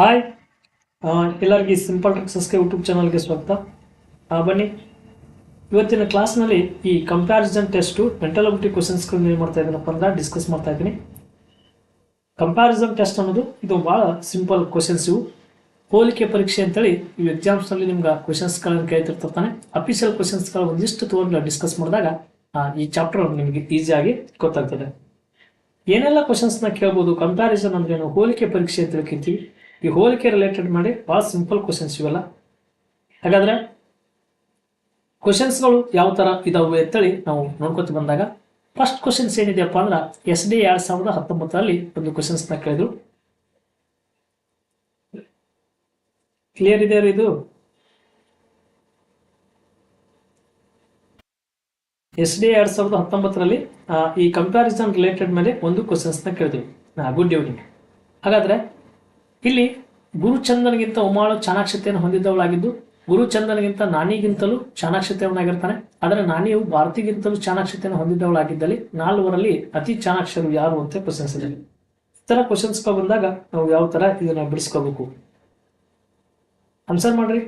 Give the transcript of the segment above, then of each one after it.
Hi ಎಲ್ಲರಿಗೂ simple ಟ್ರಿಕ್ಸಸ್ಗೆ YouTube ಚಾನಲ್ಗೆ ಸ್ವಾಗತ. ಬನ್ನಿ. ಇವತ್ತಿನ ಕ್ಲಾಸ್ನಲ್ಲಿ ಈ ಕಂಪ್ಯಾರಿಸನ್ ಟೆಸ್ಟು ಮೆಂಟಲ್ ಅಬಿಲಿಟಿ ಕ್ವಶನ್ಸ್ಗಳನ್ನ ಏನು ಮಾಡ್ತಾ ಇದ್ದೀನಪ್ಪ ಅಂದ್ರೆ ಡಿಸ್ಕಸ್ ಮಾಡ್ತಾ ಇದ್ದೀನಿ. ಕಂಪ್ಯಾರಿಸನ್ ಟೆಸ್ಟ್ ಅನ್ನೋದು, ಇದು ಭಾಳ ಸಿಂಪಲ್ ಕ್ವಶನ್ಸ್ ಇವು. ಹೋಲಿಕೆ ಪರೀಕ್ಷೆ ಅಂತೇಳಿ ಈ ಎಕ್ಸಾಮ್ಸ್ನಲ್ಲಿ ನಿಮ್ಗೆ ಕ್ವಶನ್ಸ್ಗಳನ್ನು ಕೇಳ್ತಿರ್ತಾನೆ ಅಫಿಷಿಯಲ್ ಕ್ವಶನ್ಸ್ಗಳ ಒಂದಿಷ್ಟು ತಗೊಂಡು ಡಿಸ್ಕಸ್ ಮಾಡಿದಾಗ ಈ ಚಾಪ್ಟರ್ ನಿಮಗೆ ಈಸಿಯಾಗಿ ಗೊತ್ತಾಗ್ತದೆ. ಏನೆಲ್ಲ ಕ್ವಶನ್ಸ್ನ ಕೇಳ್ಬೋದು? ಕಂಪ್ಯಾರಿಸನ್ ಅಂದ್ರೆ ಏನು? ಹೋಲಿಕೆ ಪರೀಕ್ಷೆ ಅಂತ ಕರಿತೀವಿ ಈ ಹೋಲಿಕೆ ರಿಲೇಟೆಡ್ ಮಾಡಿ ಭಾಳ ಸಿಂಪಲ್ ಕ್ವಶನ್ಸ್ ಇವೆಲ್ಲ. ಹಾಗಾದ್ರೆ ಕ್ವಶನ್ಸ್ಗಳು ಯಾವ ಥರ ಇದಾವೆ ಅಂತೇಳಿ ನಾವು ನೋಡ್ಕೊತ ಬಂದಾಗ ಫಸ್ಟ್ ಕ್ವಶನ್ಸ್ ಏನಿದೆಯಪ್ಪ ಅಂದ್ರೆ ಎಸ್ ಡಿ ಎರಡ್ ಸಾವಿರದ ಹತ್ತೊಂಬತ್ತರಲ್ಲಿ ಒಂದು ಕ್ವಶನ್ಸ್ನ ಕೇಳಿದ್ರು. ಕ್ಲಿಯರ್ ಇದೆ ಇದು? ಎಸ್ ಡಿ ಎರಡ್ ಸಾವಿರದ ಹತ್ತೊಂಬತ್ತರಲ್ಲಿ ಈ ಕಂಪ್ಯಾರಿಸನ್ ರಿಲೇಟೆಡ್ ಮೇಲೆ ಒಂದು ಕ್ವಶನ್ಸ್ನ ಕೇಳಿದ್ವಿ ಗುಡ್ ಈವ್ನಿಂಗ್ ಹಾಗಾದ್ರೆ ಇಲ್ಲಿ ಗುರುಚಂದನಿಗಿಂತ ಉಮಾಳು ಚಾಣಾಕ್ಷತೆಯನ್ನು ಹೊಂದಿದ್ದವಳಾಗಿದ್ದು, ಗುರುಚಂದನ್ಗಿಂತ ನಾನಿಗಿಂತಲೂ ಚಾಣಾಕ್ಷತೆಯವನಾಗಿರ್ತಾನೆ. ಆದರೆ ನಾನಿಯು ಭಾರತಿಗಿಂತಲೂ ಚಾಣಾಕ್ಷತೆಯನ್ನು ಹೊಂದಿದ್ದವಳಾಗಿದ್ದಲ್ಲಿ ನಾಲ್ವರಲ್ಲಿ ಅತಿ ಚಾಣಾಕ್ಷರು ಯಾರು ಅಂತ ಇದೆ ಈ ತರ ಕ್ವಶನ್ಸ್ ಬಂದಾಗ ನಾವು ಯಾವ ತರ ಇದನ್ನ ಬಿಡಿಸ್ಕೋಬೇಕು? ಆನ್ಸರ್ ಮಾಡ್ರಿ.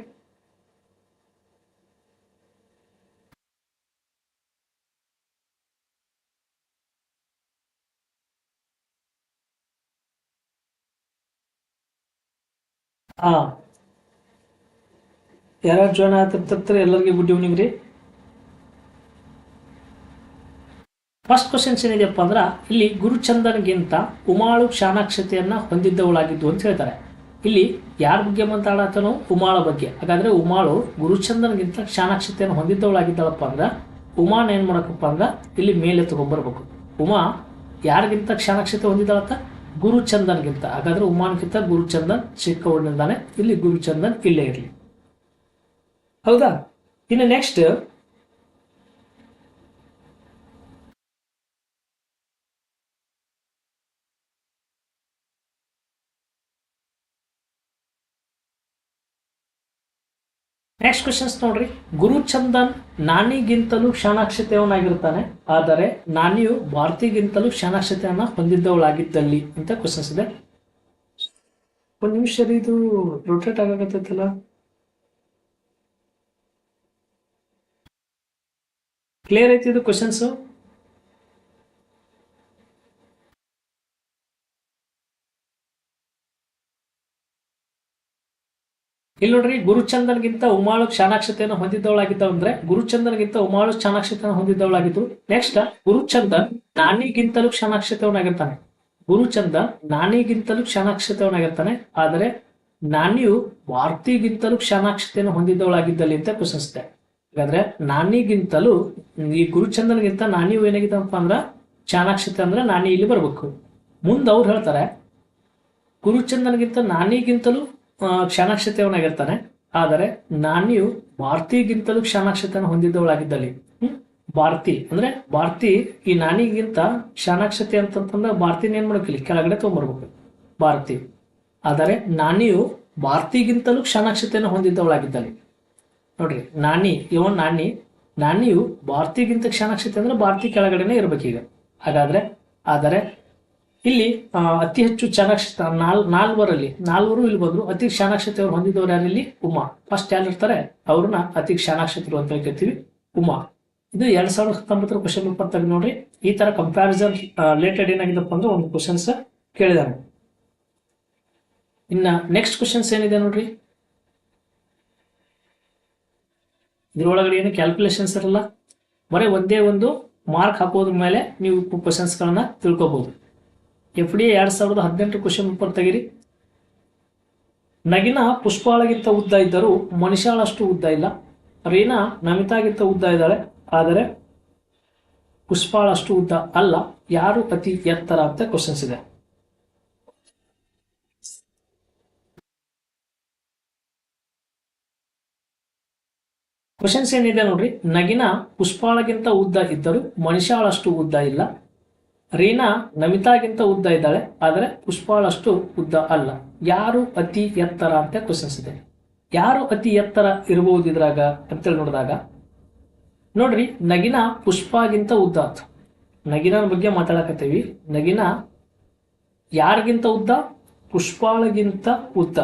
ಹಾ. ಯಾರ ಜಾಯ್ನ್ ಆಗ್ತಿರ್ತಾರೆ ಎಲ್ಲರಿಗೂ ಗುಡ್ ಈವ್ನಿಂಗ್ ರೀ. ಫಸ್ಟ್ ಕ್ವಶನ್ಸ್ ಏನಿದೆಯಪ್ಪ ಅಂದ್ರ, ಇಲ್ಲಿ ಗುರುಚಂದನ್ಗಿಂತ ಉಮಾಳು ಚಾಣಾಕ್ಷತೆಯನ್ನ ಹೊಂದಿದ್ದವಳಾಗಿದ್ದು ಅಂತ ಹೇಳ್ತಾರೆ. ಇಲ್ಲಿ ಯಾರ ಬಗ್ಗೆ ಮಾತಾಡತ್ತನೋ ಉಮಾಳ ಬಗ್ಗೆ. ಹಾಗಾದ್ರೆ ಉಮಾಳು ಗುರುಚಂದನ್ಗಿಂತ ಚಾಣಾಕ್ಷತೆಯನ್ನು ಹೊಂದಿದ್ದವಳಾಗಿದ್ದಾಳಪ್ಪ ಅಂದ್ರ, ಉಮಾನ ಏನ್ ಮಾಡಕಪ್ಪ ಅಂದ್ರ, ಇಲ್ಲಿ ಮೇಲೆ ತಗೊಂಡ್ಬರ್ಬೇಕು. ಉಮಾ ಯಾರಿಗಿಂತ ಕ್ಷಾಣಾಕ್ಷತೆ ಹೊಂದಿದ್ದಾಳತ್ತ ಗುರುಚಂದನ್ಗಿಂತ ಹಾಗಾದ್ರೆ ಉಮಾನ್ಗಿಂತ ಗುರುಚಂದನ್ ಚಿಕ್ಕವನಿಂದಾನೆ ಇಲ್ಲಿ ಗುರುಚಂದನ್ ಇಲ್ಲೇ ಇರಲಿ. ಹೌದಾ? ಇನ್ನು ನೆಕ್ಸ್ಟ್ ನೆಕ್ಸ್ಟ್ ಕ್ವಶನ್ಸ್ ನೋಡ್ರಿ. ಗುರುಚಂದನ್ ನಾನಿಗಿಂತಲೂ ಕ್ಷಣಾಕ್ಷತೆಯವನಾಗಿರ್ತಾನೆ. ಆದರೆ ನಾನಿಯು ಭಾರತಿಗಿಂತಲೂ ಕ್ಷಣಾಕ್ಷತೆಯನ್ನ ಹೊಂದಿದ್ದವಳಾಗಿದ್ದಲ್ಲಿ ಅಂತ ಕ್ವಶನ್ಸ್ ಇದೆ. ಒಂದು ನಿಮಿಷ ಇದು ರೊಟೇಟ್ ಆಗಕತ್ತೈತಲ್ಲ. ಕ್ಲಿಯರ್ ಐತಿ ಇದು ಕ್ವಶನ್ಸ್ ಇಲ್ಲಿ ನೋಡ್ರಿ, ಗುರುಚಂದನ್ಗಿಂತ ಉಮಾಳು ಚಾಣಾಕ್ಷತೆಯನ್ನು ಹೊಂದಿದ್ದವಳಾಗಿತ್ತು ಅಂದ್ರೆ ಗುರುಚಂದನ್ಗಿಂತ ಉಮಾಳು ಚಾಣಾಕ್ಷತೆಯನ್ನು ಹೊಂದಿದ್ದವಳಾಗಿತ್ತು ನೆಕ್ಸ್ಟ್ ಗುರುಚಂದನ್ ನಾನಿಗಿಂತಲೂ ಕ್ಷಣಾಕ್ಷತೆಯವನಾಗಿರ್ತಾನೆ. ಗುರುಚಂದನ್ ನಾನಿಗಿಂತಲೂ ಕ್ಷಣಾಕ್ಷತೆಯವನಾಗಿರ್ತಾನೆ, ಆದರೆ ನಾನಿಯು ವಾರ್ತಿಗಿಂತಲೂ ಕ್ಷಣಾಕ್ಷತೆಯನ್ನು ಹೊಂದಿದ್ದವಳಾಗಿದ್ದಲ್ಲಿ ಅಂತ ಪ್ರಶಸ್ತೆ ಹಾಗಾದ್ರೆ ನಾನಿಗಿಂತಲೂ, ಈ ಗುರುಚಂದನ್ಗಿಂತ ನಾನಿಯು ಏನಾಗಿದ್ದಪ್ಪ ಅಂದ್ರ ಚಾಣಾಕ್ಷತೆ ಅಂದ್ರೆ ನಾನಿ ಇಲ್ಲಿ ಬರ್ಬೇಕು. ಮುಂದೆ ಅವ್ರು ಹೇಳ್ತಾರೆ, ಗುರುಚಂದನ್ಗಿಂತ ನಾನಿಗಿಂತಲೂ ಕ್ಷಾಣಾಕ್ಷತೆಯವನಾಗಿರ್ತಾನೆ ಆದರೆ ನಾಣ್ಯು ಭಾರತಿಗಿಂತಲೂ ಕ್ಷಣಾಕ್ಷತೆಯನ್ನು ಹೊಂದಿದ್ದವಳಾಗಿದ್ದಲ್ಲಿ. ಭಾರತಿ. ಅಂದ್ರೆ ಭಾರತಿ ಈ ನಾಣಿಗಿಂತ ಕ್ಷಣಾಕ್ಷತೆ ಅಂತಂತಂದ್ರೆ ಭಾರತಿನ ಏನ್ ಇಲ್ಲಿ? ಕೆಳಗಡೆ ತಗೊಂಡ್ಬರ್ಬೇಕು ಭಾರತಿ. ಆದರೆ ನಾಣಿಯು ಭಾರತಿಗಿಂತಲೂ ಕ್ಷಣಾಕ್ಷತೆಯನ್ನು ಹೊಂದಿದ್ದವಳಾಗಿದ್ದಲ್ಲಿ. ನೋಡ್ರಿ, ನಾಣಿ ಇವನ್ ನಾಣಿ ನಾಣಿಯು ಭಾರತಿಗಿಂತ ಕ್ಷಣಾಕ್ಷತೆ ಅಂದ್ರೆ ಭಾರತಿ ಕೆಳಗಡೆನೆ ಇರ್ಬೇಕೀಗ ಹಾಗಾದ್ರೆ, ಆದರೆ ಇಲ್ಲಿ ಅತಿ ಹೆಚ್ಚು ಚಾಣಾಕ್ಷತೆ ನಾಲ್, ನಾಲ್ವರಲ್ಲಿ, ನಾಲ್ವರು ಇಲ್ಲಿ ಬಂದ್ರು, ಅತಿ ಕ್ಷಾಣಾಕ್ಷತೆ ಅವ್ರು ಹೊಂದಿದವರು ಯಾರು ಇಲ್ಲಿ? ಉಮಾ. ಫಸ್ಟ್ ಯಾರು ಇರ್ತಾರೆ? ಅವ್ರನ್ನ ಅತಿ ಕ್ಷಾಣಾಕ್ಷತರು ಅಂತ ಹೇಳ್ತೀವಿ, ಉಮಾ. ಇದು ಎರಡ್ ಸಾವಿರದ ಹತ್ತೊಂಬತ್ತರ ಕ್ವಶನ್ ಪೇಪರ್ ತೆಗೆದು ನೋಡ್ರಿ ಈ ತರ ಕಂಪ್ಯಾರಿಸನ್ ರಿಲೇಟೆಡ್ ಏನಾಗಿದಪ್ಪ ಅಂದ್ರೆ ಒಂದು ಕ್ವಶನ್ಸ್ ಕೇಳಿದಾನೆ ಇನ್ನ ನೆಕ್ಸ್ಟ್ ಕ್ವಶನ್ಸ್ ಏನಿದೆ ನೋಡ್ರಿ? ಇದ್ರೊಳಗಡೆ ಏನು ಕ್ಯಾಲ್ಕುಲೇಷನ್ಸ್ ಇರಲ್ಲ? ಬರೀ ಒಂದೇ ಒಂದು ಮಾರ್ಕ್ ಹಾಕೋದ್ರ ಮೇಲೆ ನೀವು ಕ್ವಶನ್ಸ್ಗಳನ್ನ ತಿಳ್ಕೊಬಹುದು ಎಫ್ ಡಿ ಎರಡ್ ಸಾವಿರದ ಹದಿನೆಂಟು ಕ್ವಶನ್ ಪೇಪರ್ ತೆಗಿರಿ. ನಗಿನ ಪುಷ್ಪಾಳಗಿಂತ ಉದ್ದ ಇದ್ದರೂ ಮನುಷ್ಯಾಳಷ್ಟು ಉದ್ದ ಇಲ್ಲ. ರೀನಾ ನಮಿತಾಗಿಂತ ಉದ್ದ ಇದ್ದಾಳೆ. ಆದರೆ ಪುಷ್ಪಾಳಷ್ಟು ಉದ್ದ ಅಲ್ಲ. ಯಾರು ಅತಿ ಎತ್ತರ ಅಂತ ಕ್ವಶನ್ಸ್ ಇದೆ. ಕ್ವಶನ್ಸ್ ಏನಿದೆ ನೋಡ್ರಿ. ನಗಿನ ಪುಷ್ಪಾಳಗಿಂತ ಉದ್ದ ಇದ್ದರೂ ಮನುಷ್ಯಾಳಷ್ಟು ಉದ್ದ ಇಲ್ಲ. ರೀನಾ ನಮಿತಾಗಿಂತ ಉದ್ದ ಇದ್ದಾಳೆ, ಆದರೆ ಪುಷ್ಪಾಳಷ್ಟು ಉದ್ದ ಅಲ್ಲ. ಯಾರು ಅತಿ ಎತ್ತರ ಅಂತ ಕ್ವಶನ್ಸ್ ಇದೆ. ಯಾರು ಅತಿ ಎತ್ತರ ಇರಬಹುದು ಇದ್ರಾಗ ಅಂತೇಳಿ ನೋಡಿದಾಗ? ನೋಡ್ರಿ, ನಗಿನ ಪುಷ್ಪಾಗಿಂತ ಉದ್ದ ಆತು ನಗಿನ ಬಗ್ಗೆ ಮಾತಾಡಕತ್ತೀವಿ. ನಗಿನ ಯಾರಿಗಿಂತ ಉದ್ದ? ಪುಷ್ಪಾಳಗಿಂತ ಉದ್ದ.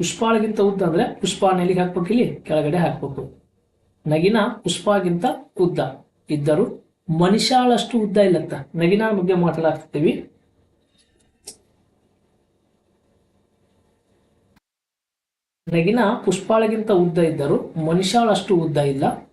ಪುಷ್ಪಾಳಗಿಂತ ಉದ್ದ ಅಂದ್ರೆ ಪುಷ್ಪ ನೆಲಿಗೆ ಹಾಕ್ಬೇಕು ಇಲ್ಲಿ ಕೆಳಗಡೆ ಹಾಕ್ಬೇಕು. ನಗಿನ ಪುಷ್ಪಾಗಿಂತ ಉದ್ದ. ಇದ್ದರು ಮನುಷ್ಯಾಳಷ್ಟು ಉದ್ದ ಇಲ್ಲತ್ತ. ನಗಿನಾಳ ಬಗ್ಗೆ ಮಾತಾಡಾಕ್ತೀವಿ ನಗಿನ ಪುಷ್ಪಾಳಗಿಂತ ಉದ್ದ ಇದ್ದರು ಮನುಷ್ಯಾಳಷ್ಟು ಉದ್ದ ಇಲ್ಲ.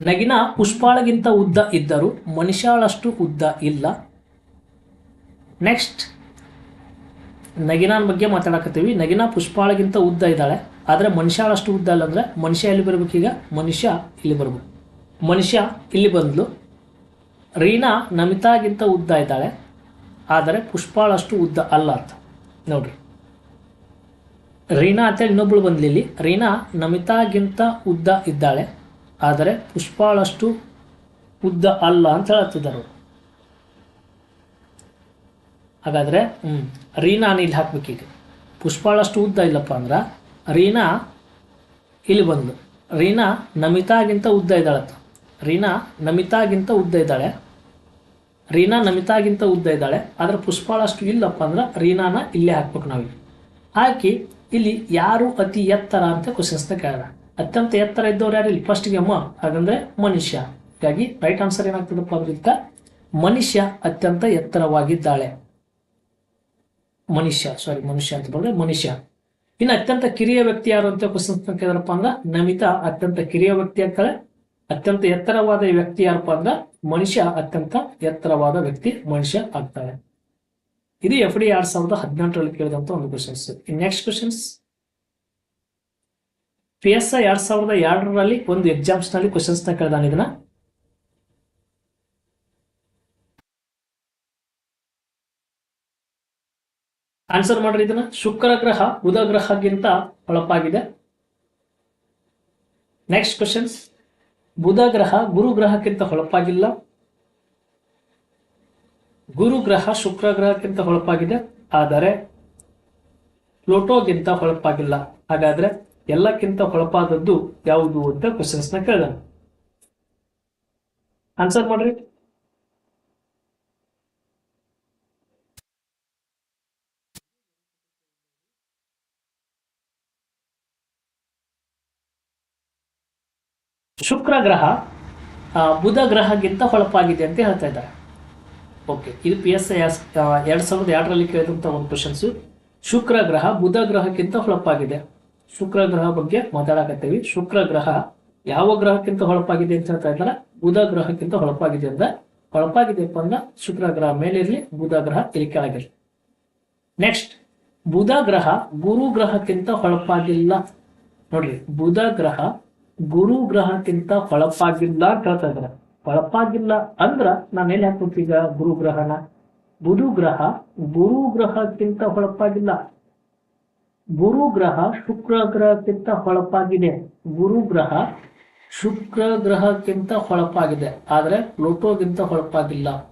ನಗಿನ ಪುಷ್ಪಾಳಗಿಂತ ಉದ್ದ ಇದ್ದರು ಮನುಷ್ಯಾಳಷ್ಟು ಉದ್ದ ಇಲ್ಲ. ನೆಕ್ಸ್ಟ್ ನಗಿನಾನ್ ಬಗ್ಗೆ ಮಾತಾಡಕತ್ತೀವಿ. ನಗಿನ ಪುಷ್ಪಾಳಗಿಂತ ಉದ್ದ ಇದ್ದಾಳೆ. ಆದರೆ ಮನುಷ್ಯಾಳಷ್ಟು ಉದ್ದ ಇಲ್ಲ ಅಂದ್ರೆ ಮನುಷ್ಯ ಎಲ್ಲಿ ಈಗ? ಮನುಷ್ಯ ಇಲ್ಲಿ ಬರ್ಬೇಕು. ಮನುಷ್ಯ ಇಲ್ಲಿ ಬಂದ್ಲು. ರೀನಾ ನಮಿತಾಗಿಂತ ಉದ್ದ ಇದ್ದಾಳೆ. ಆದರೆ ಪುಷ್ಪಾಳಷ್ಟು ಉದ್ದ ಅಲ್ಲ ಅಂತ. ನೋಡ್ರಿ. ರೀನಾ ಅಂತೇಳಿ ಇನ್ನೊಬ್ಳು ಬಂದ್ಲಿಲ್ಲಿ ರೀನಾ ನಮಿತಾಗಿಂತ ಉದ್ದ ಇದ್ದಾಳೆ. ಆದರೆ ಪುಷ್ಪಾಳಷ್ಟು ಉದ್ದ ಅಲ್ಲ ಅಂತ ಹೇಳ್ತಿದ್ದರು. ಹಾಗಾದರೆ, ಹ್ಮ್ ರೀನಾ ಇಲ್ಲಿ ಹಾಕ್ಬೇಕೀಗ ಪುಷ್ಪಾಳಷ್ಟು ಉದ್ದ ಇಲ್ಲಪ್ಪ ಅಂದ್ರೆ ರೀನಾ ಇಲ್ಲಿ ಬಂದು ರೀನಾ ನಮಿತಾಗಿಂತ ಉದ್ದ ಇದ್ದಾಳತ್ತ. ರೀನಾ ನಮಿತಾಗಿಂತ ಉದ್ದ ಇದ್ದಾಳೆ. ರೀನಾ ನಮಿತಾಗಿಂತ ಉದ್ದ ಇದ್ದಾಳೆ. ಆದರೆ ಪುಷ್ಪಾಳಷ್ಟು ಇಲ್ಲಪ್ಪ ಅಂದ್ರೆ ರೀನಾನ ಇಲ್ಲೇ ಹಾಕ್ಬೇಕು ನಾವಿಲ್ಲಿ ಹಾಕಿ ಇಲ್ಲಿ ಯಾರು ಅತಿ ಎತ್ತರ ಅಂತ ಕ್ವಶನ್ಸ್ನ ಕೇಳೋಣ. ಅತ್ಯಂತ ಎತ್ತರ ಇದ್ದವ್ರು ಯಾರು ಇಲ್ಲಿ ಫಸ್ಟ್ಗೆ ಅಮ್ಮ ಹಾಗಂದ್ರೆ ಮನುಷ್ಯ. ಹೀಗಾಗಿ ರೈಟ್ ಆನ್ಸರ್ ಏನಾಗ್ತದಪ್ಪ ಅಂದ್ರೆ ಮನುಷ್ಯ ಅತ್ಯಂತ ಎತ್ತರವಾಗಿದ್ದಾಳೆ. ಮನುಷ್ಯ ಸಾರಿ ಮನುಷ್ಯ ಅಂತ ಬಂದ್ರೆ ಮನುಷ್ಯ. ಇನ್ನು ಅತ್ಯಂತ ಕಿರಿಯ ವ್ಯಕ್ತಿ ಯಾರು ಅಂತ ಕ್ವಶನ್ ಕೇಳಿದ್ರಪ್ಪ ಅಂದ್ರೆ ನಮಿತಾ ಅತ್ಯಂತ ಕಿರಿಯ ವ್ಯಕ್ತಿ ಆಗ್ತಾಳೆ ಅತ್ಯಂತ ಎತ್ತರವಾದ ವ್ಯಕ್ತಿ ಯಾರಪ್ಪ ಅಂದ್ರೆ ಮನುಷ್ಯ, ಅತ್ಯಂತ ಎತ್ತರವಾದ ವ್ಯಕ್ತಿ ಮನುಷ್ಯ ಆಗ್ತಾಳೆ. ಇದು ಎಫ್ ಡಿ ಎರಡ್ ಸಾವಿರದ ಹದಿನೆಂಟರಲ್ಲಿ ಕೇಳಿದಂತ ಒಂದು questions next questions P S I ಎರಡ್ ಸಾವಿರದ ಎರಡರಲ್ಲಿ ಒಂದು ಎಕ್ಸಾಮ್ಸ್ನಲ್ಲಿ ಕ್ವಶನ್ಸ್ನ ಕೇಳಿದಾನೆ ಇದನ್ನ. ಆನ್ಸರ್ ಮಾಡ್ರಿ ಇದನ್ನ. ಶುಕ್ರ ಗ್ರಹ, ಬುಧ ಗ್ರಹಕ್ಕಿಂತ ಹೊಳಪಾಗಿದೆ. ನೆಕ್ಸ್ಟ್ ಕ್ವಶನ್ಸ್ ಬುಧ ಗ್ರಹ, ಗುರು ಗ್ರಹಕ್ಕಿಂತ ಹೊಳಪಾಗಿಲ್ಲ. ಗುರು ಗ್ರಹ, ಶುಕ್ರ ಗ್ರಹಕ್ಕಿಂತ ಹೊಳಪಾಗಿದೆ. ಆದರೆ ಪ್ಲೂಟೋಗಿಂತ ಹೊಳಪಾಗಿಲ್ಲ. ಹಾಗಾದ್ರೆ ಎಲ್ಲಕ್ಕಿಂತ ಹೊಳಪಾದದ್ದು ಯಾವುದು ಅಂತ ಕ್ವಶನ್ಸ್ನ ಕೇಳಿದ ಆನ್ಸರ್ ಮಾಡ್ರಿ. ಶುಕ್ರ ಗ್ರಹ ಬುಧ ಗ್ರಹಕ್ಕಿಂತ ಹೊಳಪಾಗಿದೆ ಅಂತ ಹೇಳ್ತಾ ಇದ್ದಾರೆ. ಓಕೆ ಇದು ಪಿ ಎಸ್ ಐ ಎರಡ್ ಸಾವಿರದ ಎರಡರಲ್ಲಿ ಕೇಳಿದಂತ ಒಂದು ಕ್ವಶನ್ಸ್ ಶುಕ್ರ ಗ್ರಹ ಬುಧ ಗ್ರಹಕ್ಕಿಂತ ಹೊಳಪಾಗಿದೆ. ಶುಕ್ರ ಗ್ರಹ ಬಗ್ಗೆ ಮಾತಾಡಕತ್ತೀವಿ. ಶುಕ್ರ ಗ್ರಹ ಯಾವ ಗ್ರಹಕ್ಕಿಂತ ಹೊಳಪಾಗಿದೆ ಅಂತ ಹೇಳ್ತಾ ಇದ್ದಾರೆ. ಬುಧ ಗ್ರಹಕ್ಕಿಂತ ಹೊಳಪಾಗಿದೆ ಅಂದ್ರೆ ಹೊಳಪಾಗಿದೆಪ್ಪ ಅಂದ್ರೆ ಶುಕ್ರ ಗ್ರಹ ಮೇಲೆ ಇರಲಿ, ಬುಧ ಗ್ರಹ ಇಲ್ಲಿ ಕೆಳಗಿರ್ಲಿ. ನೆಕ್ಸ್ಟ್ ಬುಧ ಗ್ರಹ ಗುರು ಗ್ರಹಕ್ಕಿಂತ ಹೊಳಪಾಗಿಲ್ಲ. ನೋಡ್ರಿ, ಬುಧ ಗ್ರಹ ಗುರು ಗ್ರಹಕ್ಕಿಂತ ಹೊಳಪಾಗಿಲ್ಲ ಅಂತ ಹೇಳ್ತಾ ಇದ್ದಾರೆ. ಹೊಳಪಾಗಿಲ್ಲ ಅಂದ್ರ ನಾನು ಏನ್ ಹಾಕ್ಬೇಕು ಈಗ ಗುರು ಗ್ರಹನ? ಬುಧ ಗ್ರಹ ಗುರು ಗ್ರಹಕ್ಕಿಂತ ಹೊಳಪಾಗಿಲ್ಲ. ಗುರು ಗ್ರಹ ಶುಕ್ರ ಗ್ರಹಕ್ಕಿಂತ ಹೊಳಪಾಗಿದೆ. ಗುರು ಗ್ರಹ ಶುಕ್ರ ಗ್ರಹಕ್ಕಿಂತ ಹೊಳಪಾಗಿದೆ. ಆದರೆ ಪ್ಲೂಟೋಗಿಂತ ಹೊಳಪಾಗಿಲ್ಲ.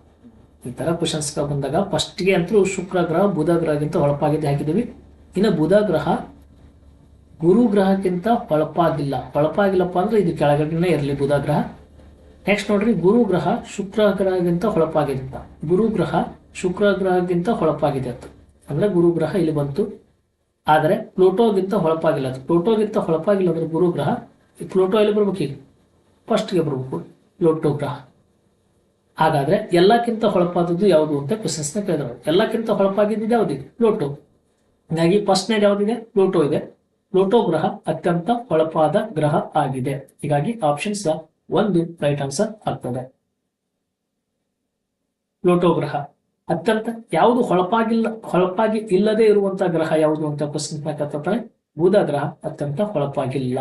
ಈ ತರ ಕ್ವಶನ್ಸ್ ಬಂದಾಗ ಫಸ್ಟ್ಗೆ ಅಂತೂ ಶುಕ್ರ ಗ್ರಹ ಬುಧ ಗ್ರಹಕ್ಕಿಂತ ಹೊಳಪಾಗಿದೆ ಹಾಕಿದ್ದೀವಿ. ಇನ್ನು ಬುಧ ಗ್ರಹ ಗುರು ಗ್ರಹಕ್ಕಿಂತ ಹೊಳಪಾಗಿಲ್ಲ. ಹೊಳಪಾಗಿಲ್ಲಪ್ಪ ಅಂದ್ರೆ ಇದು ಕೆಳಗಡೆನೇ ಇರಲಿ ಬುಧ ಗ್ರಹ ನೆಕ್ಸ್ಟ್ ನೋಡ್ರಿ ಗುರು ಗ್ರಹ ಶುಕ್ರ ಗ್ರಹಕ್ಕಿಂತ ಹೊಳಪಾಗಿದೆ ಅಂತ. ಗುರು ಗ್ರಹ ಶುಕ್ರ ಗ್ರಹಕ್ಕಿಂತ ಹೊಳಪಾಗಿದೆ ಅಂತ. ಅಂದ್ರೆ ಗುರು ಗ್ರಹ ಇಲ್ಲಿ ಬಂತು. ಆದರೆ ಪ್ಲೂಟೋಗಿಂತ ಹೊಳಪಾಗಿಲ್ಲ ಅದು. ಪ್ಲೂಟೋಗಿಂತ ಹೊಳಪಾಗಿಲ್ಲ ಅಂದ್ರೆ ಗುರು ಗ್ರಹ, ಈ ಪ್ಲೂಟೋ ಎಲ್ಲಿ ಬರ್ಬೇಕು ಈಗ? ಫಸ್ಟ್ಗೆ ಬರ್ಬೇಕು, ಪ್ಲೂಟೋ ಗ್ರಹ. ಹಾಗಾದ್ರೆ ಎಲ್ಲಕ್ಕಿಂತ ಹೊಳಪಾದದ್ದು ಯಾವುದು ಅಂತ ಕ್ವಶನ್ಸ್ನ ಕೇಳಿದ್ರು. ಎಲ್ಲಕ್ಕಿಂತ ಹೊಳಪಾಗಿದ್ದು ಯಾವ್ದಿದೆ ಪ್ಲೂಟೋ. ಹಾಗಾಗಿ ಫಸ್ಟ್ನೇದು ಯಾವ್ದಿದೆ ಪ್ಲೂಟೋ ಇದೆ. ಪ್ಲೂಟೋ ಗ್ರಹ ಅತ್ಯಂತ ಹೊಳಪಾದ ಗ್ರಹ ಆಗಿದೆ. ಹೀಗಾಗಿ ಆಪ್ಷನ್ಸ್ ಒಂದು ರೈಟ್ ಆನ್ಸರ್ ಆಗ್ತದೆ. ಪ್ಲೂಟೋ ಗ್ರಹ. ಅತ್ಯಂತ ಯಾವುದು ಹೊಳಪಾಗಿಲ್ಲ, ಹೊಳಪಾಗಿ ಇಲ್ಲದೆ ಇರುವಂತಹ ಗ್ರಹ ಯಾವುದು ಅಂತ ಕ್ವಶನ್ ಕೇಳ್ತಾರೆ ಬುಧ ಗ್ರಹ ಅತ್ಯಂತ ಹೊಳಪಾಗಿಲ್ಲ.